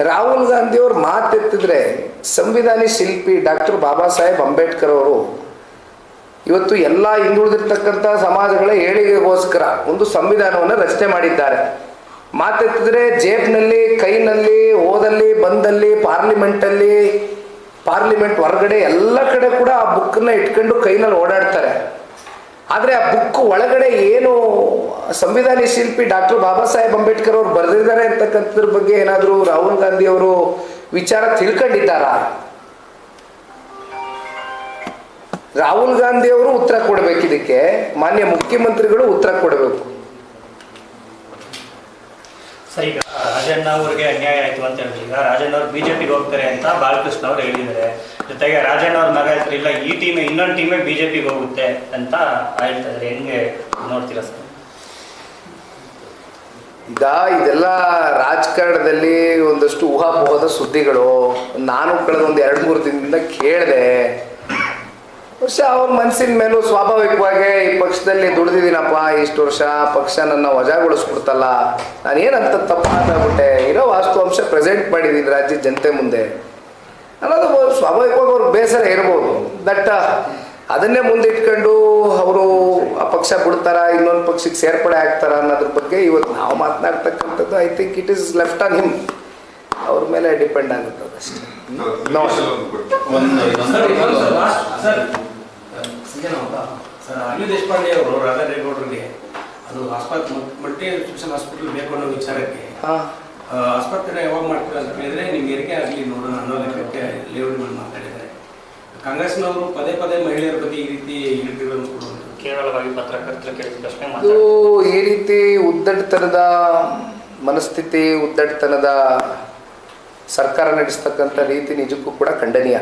ರಾಹುಲ್ ಗಾಂಧಿಯವ್ರು ಮಾತೆತ್ತಿದ್ರೆ ಸಂವಿಧಾನಿ ಶಿಲ್ಪಿ ಡಾಕ್ಟರ್ ಬಾಬಾ ಸಾಹೇಬ್ ಅಂಬೇಡ್ಕರ್ ಅವರು ಇವತ್ತು ಎಲ್ಲ ಹಿಂದುಳಿದಿರ್ತಕ್ಕಂಥ ಸಮಾಜಗಳ ಏಳಿಗೆಗೋಸ್ಕರ ಒಂದು ಸಂವಿಧಾನವನ್ನು ರಚನೆ ಮಾಡಿದ್ದಾರೆ. ಮಾತೆತ್ತಿದ್ರೆ ಜೇಬ್ನಲ್ಲಿ, ಕೈನಲ್ಲಿ, ಓದಲ್ಲಿ, ಬಂದಲ್ಲಿ, ಪಾರ್ಲಿಮೆಂಟಲ್ಲಿ, ಪಾರ್ಲಿಮೆಂಟ್ ಹೊರಗಡೆ ಎಲ್ಲ ಕಡೆ ಕೂಡ ಆ ಬುಕ್ಕನ್ನ ಇಟ್ಕೊಂಡು ಕೈನಲ್ಲಿ ಓಡಾಡ್ತಾರೆ. ಆದರೆ ಆ ಬುಕ್ ಒಳಗಡೆ ಏನು ಸಂವಿಧಾನ ಶಿಲ್ಪಿ ಡಾಕ್ಟರ್ ಬಾಬಾ ಸಾಹೇಬ್ ಅಂಬೇಡ್ಕರ್ ಅವರು ಬರೆದಿದ್ದಾರೆ ಅಂತಕ್ಕಂಥದ್ರ ಬಗ್ಗೆ ಏನಾದರೂ ರಾಹುಲ್ ಗಾಂಧಿ ಅವರು ವಿಚಾರ ತಿಳ್ಕೊಂಡಿದ್ದಾರಾ? ರಾಹುಲ್ ಗಾಂಧಿ ಅವರು ಉತ್ತರ ಕೊಡಬೇಕು ಇದಕ್ಕೆ. ಮಾನ್ಯ ಮುಖ್ಯಮಂತ್ರಿಗಳು ಉತ್ತರ ಕೊಡಬೇಕು. ಸರ್, ಈಗ ರಾಜಣ್ಣ ಅವ್ರಿಗೆ ಅನ್ಯಾಯ ಆಯ್ತು ಅಂತ ಹೇಳಿದ್ರು ಈಗ ರಾಜಣ್ಣ ಅವ್ರು ಬಿಜೆಪಿಗೆ ಹೋಗ್ತಾರೆ ಅಂತ ಬಾಲಕೃಷ್ಣ ಅವ್ರು ಹೇಳಿದ್ದಾರೆ. ಜೊತೆಗೆ ರಾಜಣ್ಣ ಅವ್ರ ಮಗ ಇಲ್ಲ, ಈ ಟೀಮೇ ಇನ್ನೊಂದು ಟೀಮೇ ಬಿಜೆಪಿಗೆ ಹೋಗುತ್ತೆ ಅಂತ ಹೇಳ್ತಾ ಹೆಂಗೆ ನೋಡ್ತೀರಾ ಸರ್? ಈಗ ಇದೆಲ್ಲ ರಾಜಕಾರಣದಲ್ಲಿ ಒಂದಷ್ಟು ಊಹಾಪೋಹದ ಸುದ್ದಿಗಳು. ನಾನು ಕಳೆದ ಒಂದು ಎರಡು ಮೂರು ದಿನದಿಂದ ಕೇಳಿದೆ. ವರ್ಷ ಅವ್ರ ಮನಸ್ಸಿನ ಮೇಲೂ ಸ್ವಾಭಾವಿಕವಾಗಿ ಈ ಪಕ್ಷದಲ್ಲಿ ದುಡ್ದಿದ್ದೀನಪ್ಪ ಇಷ್ಟು ವರ್ಷ ಪಕ್ಷ ನನ್ನ ವಜಾಗೊಳಿಸ್ಬಿಡ್ತಲ್ಲ ನಾನು ಏನಂತ ತಪ್ಪು ಮಾತಾಡ್ಬಿಟ್ಟೆ ಇರೋ ವಾಸ್ತವಾಂಶ ಪ್ರೆಸೆಂಟ್ ಮಾಡಿದ್ದೀನಿ ರಾಜ್ಯ ಜನತೆ ಮುಂದೆ. ಅನ್ನೋದು ಸ್ವಾಭಾವಿಕವಾಗಿ ಅವ್ರ ಬೇಸರ ಇರ್ಬೋದು. ದಟ್ಟ ಅದನ್ನೇ ಮುಂದಿಟ್ಕೊಂಡು ಅವರು ಆ ಪಕ್ಷ ಬಿಡ್ತಾರ ಇನ್ನೊಂದು ಪಕ್ಷಕ್ಕೆ ಸೇರ್ಪಡೆ ಆಗ್ತಾರ ಅನ್ನೋದ್ರ ಬಗ್ಗೆ ಇವತ್ತು ನಾವು ಮಾತನಾಡ್ತಕ್ಕಂಥದ್ದು I think it is left on him ಅವ್ರ ಮೇಲೆ ಡಿಪೆಂಡ್ ಆಗುತ್ತೆ ಅದಷ್ಟೇ ಒಂದು ಸರ್ ಅನಿಲ್ ದೇಶಪಾಂಡೆ ಅವರು ರಾಧಾರೇಗೌಡರಿಗೆ ಅದು ಆಸ್ಪತ್ರೆ ಮಲ್ಟಿ ಸ್ಪೆಷಲ್ ಹಾಸ್ಪಿಟಲ್ ಬೇಕು ಅನ್ನೋ ವಿಚಾರಕ್ಕೆ ಆಸ್ಪತ್ರೆ ಯಾವಾಗ ಮಾಡ್ತೀರಾ ಅಂತ ಕೇಳಿದ್ರೆ ನಿಮ್ಗೆ ಹೆರಿಗೆ ಆಗಲಿ ನೋಡೋಣ ಅನ್ನೋ ಲೆಕ್ಕಕ್ಕೆ ಲೇಔಟ್ಗಳು ಮಾತಾಡಿದ್ದಾರೆ. ಕಾಂಗ್ರೆಸ್ನವರು ಪದೇ ಪದೇ ಮಹಿಳೆಯರ ಬಗ್ಗೆ ಈ ರೀತಿ ಹೇಳಿಕೆಗಳನ್ನು ಕೊಡುವಂಥದ್ದು. ಕೇವಲವಾಗಿ ಪತ್ರಕರ್ತರ ಕೇಳಿದ ಪ್ರಶ್ನೆ ಅದು ಮಾತಾಡ್ತಾರೆ ಈ ರೀತಿ ಉದ್ದಟತನದ ಮನಸ್ಥಿತಿ ಉದ್ದಟತನದ ಸರ್ಕಾರ ನಡೆಸ್ತಕ್ಕಂಥ ರೀತಿ ನಿಜಕ್ಕೂ ಕೂಡ ಖಂಡನೀಯ.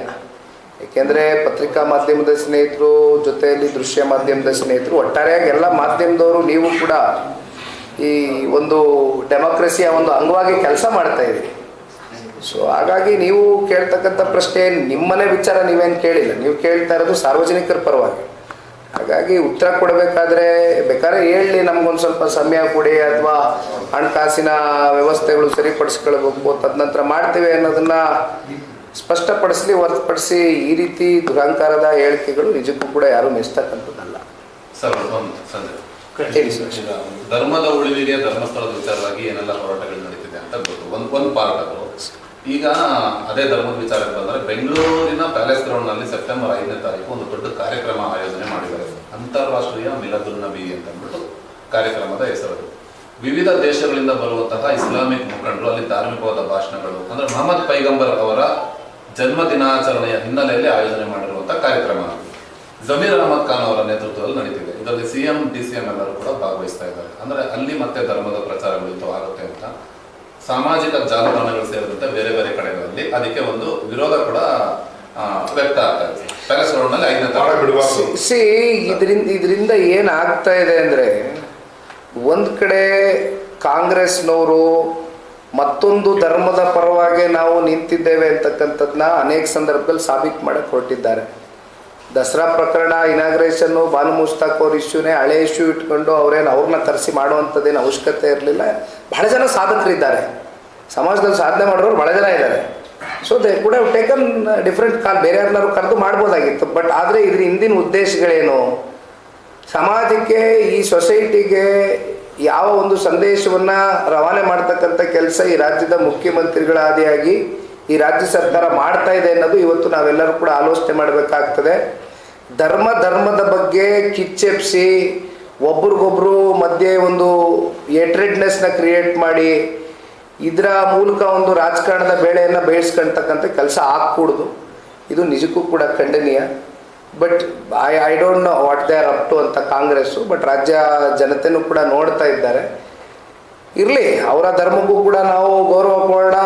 ಏಕೆಂದರೆ ಪತ್ರಿಕಾ ಮಾಧ್ಯಮದ ಸ್ನೇಹಿತರು, ಜೊತೆಯಲ್ಲಿ ದೃಶ್ಯ ಮಾಧ್ಯಮದ ಸ್ನೇಹಿತರು, ಒಟ್ಟಾರೆಯಾಗಿ ಎಲ್ಲ ಮಾಧ್ಯಮದವರು, ನೀವು ಕೂಡ ಈ ಒಂದು ಡೆಮೋಕ್ರಸಿಯ ಒಂದು ಅಂಗವಾಗಿ ಕೆಲಸ ಮಾಡ್ತಾ ಇದ್ದೀರಿ. ಸೊ ಹಾಗಾಗಿ ನೀವು ಕೇಳ್ತಕ್ಕಂಥ ಪ್ರಶ್ನೆ, ನಿಮ್ಮನೆ ವಿಚಾರ ನೀವೇನು ಕೇಳಿಲ್ಲ. ನೀವು ಕೇಳ್ತಾ ಇರೋದು ಸಾರ್ವಜನಿಕರ ಪರವಾಗಿ. ಹಾಗಾಗಿ ಉತ್ತರ ಕೊಡಬೇಕಾದ್ರೆ, ಬೇಕಾದ್ರೆ ಹೇಳಿ ನಮ್ಗೊಂದು ಸ್ವಲ್ಪ ಸಮಯ ಕೊಡಿ, ಅಥವಾ ಹಣಕಾಸಿನ ವ್ಯವಸ್ಥೆಗಳು ಸರಿಪಡಿಸ್ಕೊಳ್ಬೇಕು, ತದನಂತರ ಮಾಡ್ತೀವಿ ಅನ್ನೋದನ್ನ ಸ್ಪಷ್ಟಪಡಿಸ್ಲಿ ಹೊರತುಪಡಿಸಿ ಈ ರೀತಿ ದುರಾಂಕಾರದ ಹೇಳಿಕೆಗಳು ನಿಜಕ್ಕೂ ಕೂಡ ಯಾರು ಮೆಚ್ಚತಕ್ಕಂಥದ್ದಲ್ಲ ಸರ್ ಧರ್ಮದ ಉಳಿವಿಗೆ ಧರ್ಮಸ್ಥಳದ ವಿಚಾರವಾಗಿ ಏನೆಲ್ಲ ಹೋರಾಟಗಳು ನಡೀತಿದೆ ಅಂತ ಗೊತ್ತು. ಒಂದು ಒಂದು ಪಾರ್ಟ್ ಅದು. ಈಗ ಅದೇ ಧರ್ಮದ ವಿಚಾರಕ್ಕೆ ಬಂದ್ರೆ ಬೆಂಗಳೂರಿನ ಪ್ಯಾಲೇಸ್ ಗ್ರೌಂಡ್ನಲ್ಲಿ ಸೆಪ್ಟೆಂಬರ್ ಐದನೇ ತಾರೀಕು ಒಂದು ದೊಡ್ಡ ಕಾರ್ಯಕ್ರಮ ಆಯೋಜನೆ ಮಾಡಿದ್ದಾರೆ. ಅಂತಾರಾಷ್ಟ್ರೀಯ ಮಿಲದುಲ್ ನಬಿ ಅಂತ ಅಂದ್ಬಿಟ್ಟು ಕಾರ್ಯಕ್ರಮದ ಹೆಸರು ವಿವಿಧ ದೇಶಗಳಿಂದ ಬರುವಂತಹ ಇಸ್ಲಾಮಿಕ್ ಮುಖಂಡರು ಅಲ್ಲಿ ಧಾರ್ಮಿಕವಾದ ಭಾಷಣಗಳು. ಅಂದ್ರೆ ಮೊಹಮ್ಮದ್ ಪೈಗಂಬರ್ ಅವರ ಜನ್ಮ ದಿನಾಚರಣೆಯ ಹಿನ್ನೆಲೆಯಲ್ಲಿ ಆಯೋಜನೆ ಮಾಡಿರುವಂತಹ ಕಾರ್ಯಕ್ರಮ. ಜಮೀರ್ ಅಹಮದ್ ಖಾನ್ ಅವರ ನೇತೃತ್ವದಲ್ಲಿ ನಡೀತಿದೆ. ಇದರಲ್ಲಿ ಸಿಎಂ ಡಿ ಸಿ ಎಂ ಎಲ್ಲರೂ ಕೂಡ ಭಾಗವಹಿಸ್ತಾ ಇದ್ದಾರೆ. ಅಂದ್ರೆ ಅಲ್ಲಿ ಮತ್ತೆ ಧರ್ಮದ ಪ್ರಚಾರಗಳು ಆಗುತ್ತೆ ಅಂತ. ಸಾಮಾಜಿಕ ಜಾಲತಾಣಗಳು ಸೇರಿದಂತೆ ಬೇರೆ ಬೇರೆ ಕಡೆಗಳಲ್ಲಿ ಅದಕ್ಕೆ ಒಂದು ವಿರೋಧ ಕೂಡ ವ್ಯಕ್ತ ಆಗ್ತಾ ಇದೆ. ಪ್ಯಾಲೇಸ್ ರೋಡ್ನಲ್ಲಿ ಐದನೇ ಭಾಳ ತಾರೀಕು ಬಿಡಬಾರ್ದು ಸಿ ಇದರಿಂದ ಇದರಿಂದ ಏನಾಗ್ತಾ ಇದೆ ಅಂದ್ರೆ ಒಂದು ಕಡೆ ಕಾಂಗ್ರೆಸ್ನವರು ಮತ್ತೊಂದು ಧರ್ಮದ ಪರವಾಗಿ ನಾವು ನಿಂತಿದ್ದೇವೆ ಅಂತಕ್ಕಂಥದ್ದನ್ನ ಅನೇಕ ಸಂದರ್ಭದಲ್ಲಿ ಸಾಬೀತು ಮಾಡಕ್ಕೆ ಹೊರಟಿದ್ದಾರೆ. ದಸರಾ ಪ್ರಕರಣ ಇನಾಗ್ರೇಷನ್ನು ಬಾನು ಮುಸ್ತಾಕ್ ಅವ್ರ ಇಶ್ಯೂನೇ ಹಳೆ ಇಶ್ಯೂ ಇಟ್ಕೊಂಡು ಅವರೇನು ಅವ್ರನ್ನ ತರಿಸಿ ಮಾಡುವಂಥದ್ದೇನು ಅವಶ್ಯಕತೆ ಇರಲಿಲ್ಲ. ಬಹಳ ಜನ ಸಾಧಕರಿದ್ದಾರೆ. ಸಮಾಜದಲ್ಲಿ ಸಾಧನೆ ಮಾಡೋರು ಬಹಳ ಜನ ಇದ್ದಾರೆ. ಸೊ ದೇ ಕೂಡ ಟೇಕನ್ ಡಿಫ್ರೆಂಟ್ ಕಾಲ್ ಬೇರೆ ಯಾರನ್ನಾರು ಕರೆದು ಮಾಡ್ಬೋದಾಗಿತ್ತು. ಬಟ್ ಆದರೆ ಇದ್ರ ಹಿಂದಿನ ಉದ್ದೇಶಗಳೇನು? ಸಮಾಜಕ್ಕೆ, ಈ ಸೊಸೈಟಿಗೆ ಯಾವ ಒಂದು ಸಂದೇಶವನ್ನು ರವಾನೆ ಮಾಡ್ತಕ್ಕಂಥ ಕೆಲಸ ಈ ರಾಜ್ಯದ ಮುಖ್ಯಮಂತ್ರಿಗಳ ಆದಿಯಾಗಿ ಈ ರಾಜ್ಯ ಸರ್ಕಾರ ಮಾಡ್ತಾ ಇದೆ ಅನ್ನೋದು ಇವತ್ತು ನಾವೆಲ್ಲರೂ ಕೂಡ ಆಲೋಚನೆ ಮಾಡಬೇಕಾಗ್ತದೆ. ಧರ್ಮ ಧರ್ಮದ ಬಗ್ಗೆ ಕಿಚ್ಚೆಪ್ಸಿ, ಒಬ್ರಿಗೊಬ್ರು ಮಧ್ಯೆ ಒಂದು ಏಟ್ರೆಡ್ನೆಸ್ನ ಕ್ರಿಯೇಟ್ ಮಾಡಿ, ಇದರ ಮೂಲಕ ಒಂದು ರಾಜಕಾರಣದ ಬೇಳೆಯನ್ನು ಬೇಯಿಸ್ಕೊಳ್ತಕ್ಕಂಥ ಕೆಲಸ ಆಗ್ಕೂಡ್ದು. ಇದು ನಿಜಕ್ಕೂ ಕೂಡ ಖಂಡನೀಯ. But I I don't know what they are up to ಅಂತ ಕಾಂಗ್ರೆಸ್ಸು ಬಟ್ ರಾಜ್ಯ ಜನತೆನೂ ಕೂಡ ನೋಡ್ತಾ ಇದ್ದಾರೆ. ಇರಲಿ, ಅವರ ಧರ್ಮಕ್ಕೂ ಕೂಡ ನಾವು ಗೌರವ ಕೊಡೋಣ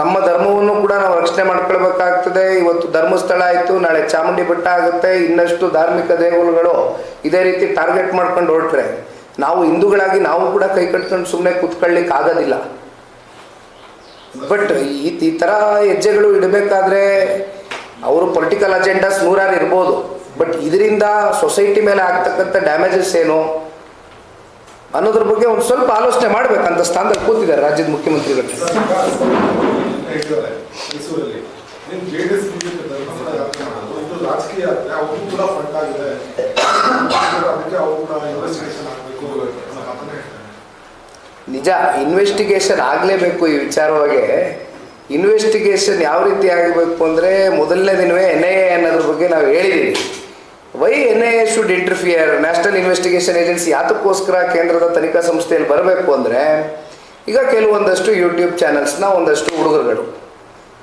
ನಮ್ಮ ಧರ್ಮವನ್ನು ಕೂಡ ನಾವು ರಕ್ಷಣೆ ಮಾಡ್ಕೊಳ್ಬೇಕಾಗ್ತದೆ. ಇವತ್ತು ಧರ್ಮಸ್ಥಳ ಆಯಿತು, ನಾಳೆ ಚಾಮುಂಡಿ ಬೆಟ್ಟ ಆಗುತ್ತೆ, ಇನ್ನಷ್ಟು ಧಾರ್ಮಿಕ ದೇಗುಲಗಳು ಇದೇ ರೀತಿ ಟಾರ್ಗೆಟ್ ಮಾಡ್ಕೊಂಡು ಹೊರಟ್ರೆ, ನಾವು ಹಿಂದೂಗಳಾಗಿ ನಾವು ಕೂಡ ಕೈ ಕಟ್ಕೊಂಡು ಸುಮ್ಮನೆ ಕೂತ್ಕೊಳ್ಳಿಕ್ಕೆ ಆಗೋದಿಲ್ಲ. ಬಟ್ ಈ ಈ ಥರ ಹೆಜ್ಜೆಗಳು ಇಡಬೇಕಾದ್ರೆ ಅವರು ಪೊಲಿಟಿಕಲ್ ಅಜೆಂಡಾಸ್ ನೂರಾರು ಇರ್ಬೋದು. ಬಟ್ ಇದರಿಂದ ಸೊಸೈಟಿ ಮೇಲೆ ಆಗ್ತಕ್ಕಂಥ ಡ್ಯಾಮೇಜಸ್ ಏನು? ಅನ್ನೋದ್ರ ಬಗ್ಗೆ ಒಂದು ಸ್ವಲ್ಪ ಆಲೋಚನೆ ಮಾಡ್ಬೇಕಂತ ಸ್ಥಾನದಲ್ಲಿ ಕೂತಿದ್ದಾರೆ ರಾಜ್ಯದ ಮುಖ್ಯಮಂತ್ರಿಗಳು. ನಿಜ ಇನ್ವೆಸ್ಟಿಗೇಷನ್ ಆಗಲೇಬೇಕು ಈ ವಿಚಾರವಾಗಿ. ಇನ್ವೆಸ್ಟಿಗೇಷನ್ ಯಾವ ರೀತಿ ಆಗಬೇಕು ಅಂದರೆ ಮೊದಲನೇ ದಿನವೇ ಎನ್ ಐ ಎ ಅನ್ನೋದ್ರ ಬಗ್ಗೆ ನಾವು ಹೇಳಿದ್ದೀವಿ why N I A should interfere national investigation agency ಯಾತಕ್ಕೋಸ್ಕರ ಕೇಂದ್ರದ ತನಿಖಾ ಸಂಸ್ಥೆಯಲ್ಲಿ ಬರಬೇಕು ಅಂದರೆ ಈಗ ಕೆಲವೊಂದಷ್ಟು ಯೂಟ್ಯೂಬ್ ಚಾನಲ್ಸ್ನ ಒಂದಷ್ಟು ಹುಡುಗರುಗಳು.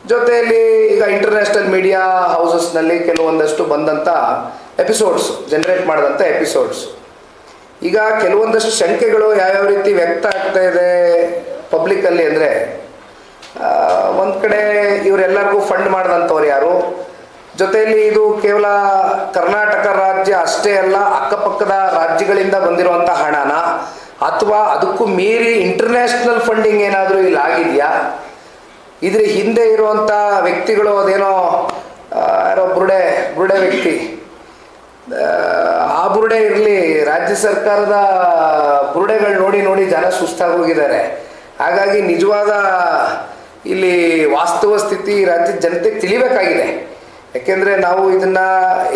ಜೊತೆಯಲ್ಲಿ ಈಗ ಇಂಟರ್ನ್ಯಾಷನಲ್ ಮೀಡಿಯಾ ಹೌಸಸ್ನಲ್ಲಿ ಕೆಲವೊಂದಷ್ಟು ಬಂದಂಥ ಎಪಿಸೋಡ್ಸ್ ಜನರೇಟ್ ಮಾಡಿದಂಥ ಎಪಿಸೋಡ್ಸ್ ಈಗ ಕೆಲವೊಂದಷ್ಟು ಶಂಕೆಗಳು ಯಾವ್ಯಾವ ರೀತಿ ವ್ಯಕ್ತ ಆಗ್ತಾ ಇದೆ ಪಬ್ಲಿಕ್ಕಲ್ಲಿ ಅಂದರೆ ಒಂದು ಕಡೆ ಇವರೆಲ್ಲರಿಗೂ ಫಂಡ್ ಮಾಡಿದಂಥವ್ರು ಯಾರು? ಜೊತೆಯಲ್ಲಿ ಇದು ಕೇವಲ ಕರ್ನಾಟಕ ರಾಜ್ಯ ಅಷ್ಟೇ ಅಲ್ಲ, ಅಕ್ಕಪಕ್ಕದ ರಾಜ್ಯಗಳಿಂದ ಬಂದಿರುವಂಥ ಹಣನ, ಅಥವಾ ಅದಕ್ಕೂ ಮೀರಿ ಇಂಟರ್ನ್ಯಾಷನಲ್ ಫಂಡಿಂಗ್ ಏನಾದರೂ ಇಲ್ಲಿ ಆಗಿದೆಯಾ? ಇದ್ರ ಹಿಂದೆ ಇರುವಂಥ ವ್ಯಕ್ತಿಗಳು ಅದೇನೋ ಯಾರೋ ಬುರುಡೆ ಬುರುಡೆ ವ್ಯಕ್ತಿ. ಆ ಬುರುಡೆ ಇರಲಿ, ರಾಜ್ಯ ಸರ್ಕಾರದ ಬುರುಡೆಗಳು ನೋಡಿ ನೋಡಿ ಜನ ಸುಸ್ತಾಗಿ ಹೋಗಿದ್ದಾರೆ. ಹಾಗಾಗಿ ನಿಜವಾದ ಇಲ್ಲಿ ವಾಸ್ತವ ಸ್ಥಿತಿ ರಾಜ್ಯದ ಜನತೆಗೆ ತಿಳಿಬೇಕಾಗಿದೆ. ಯಾಕೆಂದರೆ ನಾವು ಇದನ್ನು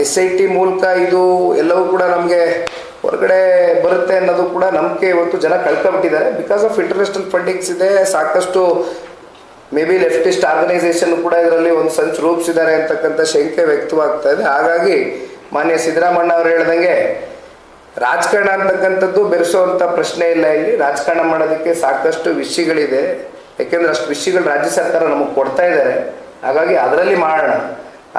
ಎಸ್ ಐ ಟಿ ಮೂಲಕ ಇದು ಎಲ್ಲವೂ ಕೂಡ ನಮಗೆ ಹೊರಗಡೆ ಬರುತ್ತೆ ಅನ್ನೋದು ಕೂಡ ನಂಬಿಕೆ ಇವತ್ತು ಜನ ಕಳ್ಕೊಬಿಟ್ಟಿದ್ದಾರೆ ಬಿಕಾಸ್ ಆಫ್ ಇಂಟರ್ನ್ಯಾಷನಲ್ ಫಂಡಿಂಗ್ಸ್ ಇದೆ, ಸಾಕಷ್ಟು ಮೇ ಬಿ ಲೆಫ್ಟಿಸ್ಟ್ ಆರ್ಗನೈಸೇಷನ್ ಕೂಡ ಇದರಲ್ಲಿ ಒಂದು ಸಂಚು ರೂಪಿಸಿದ್ದಾರೆ ಅಂತಕ್ಕಂಥ ಶಂಕೆ ವ್ಯಕ್ತವಾಗ್ತಾ ಇದೆ. ಹಾಗಾಗಿ ಮಾನ್ಯ ಸಿದ್ದರಾಮಣ್ಣ ಅವರು ಹೇಳ್ದಂಗೆ ರಾಜಕಾರಣ ಅಂತಕ್ಕಂಥದ್ದು ಬೆರೆಸುವಂಥ ಪ್ರಶ್ನೆ ಇಲ್ಲ ಇಲ್ಲಿ. ರಾಜಕಾರಣ ಮಾಡೋದಕ್ಕೆ ಸಾಕಷ್ಟು ವಿಷಯಗಳಿದೆ. ಯಾಕೆಂದ್ರೆ ಅಷ್ಟು ವಿಷಯಗಳು ರಾಜ್ಯ ಸರ್ಕಾರ ನಮಗೆ ಕೊಡ್ತಾ ಇದ್ದಾರೆ ಹಾಗಾಗಿ ಅದರಲ್ಲಿ ಮಾಡೋಣ.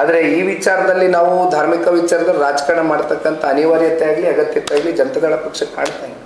ಆದರೆ ಈ ವಿಚಾರದಲ್ಲಿ ನಾವು ಧಾರ್ಮಿಕ ವಿಚಾರದಲ್ಲಿ ರಾಜಕಾರಣ ಮಾಡ್ತಕ್ಕಂಥ ಅನಿವಾರ್ಯತೆ ಆಗಲಿ ಅಗತ್ಯತೆ ಆಗಲಿ ಜನತಾದಳ ಪಕ್ಷ ಕಾಣ್ತಾ ಇಲ್ಲ.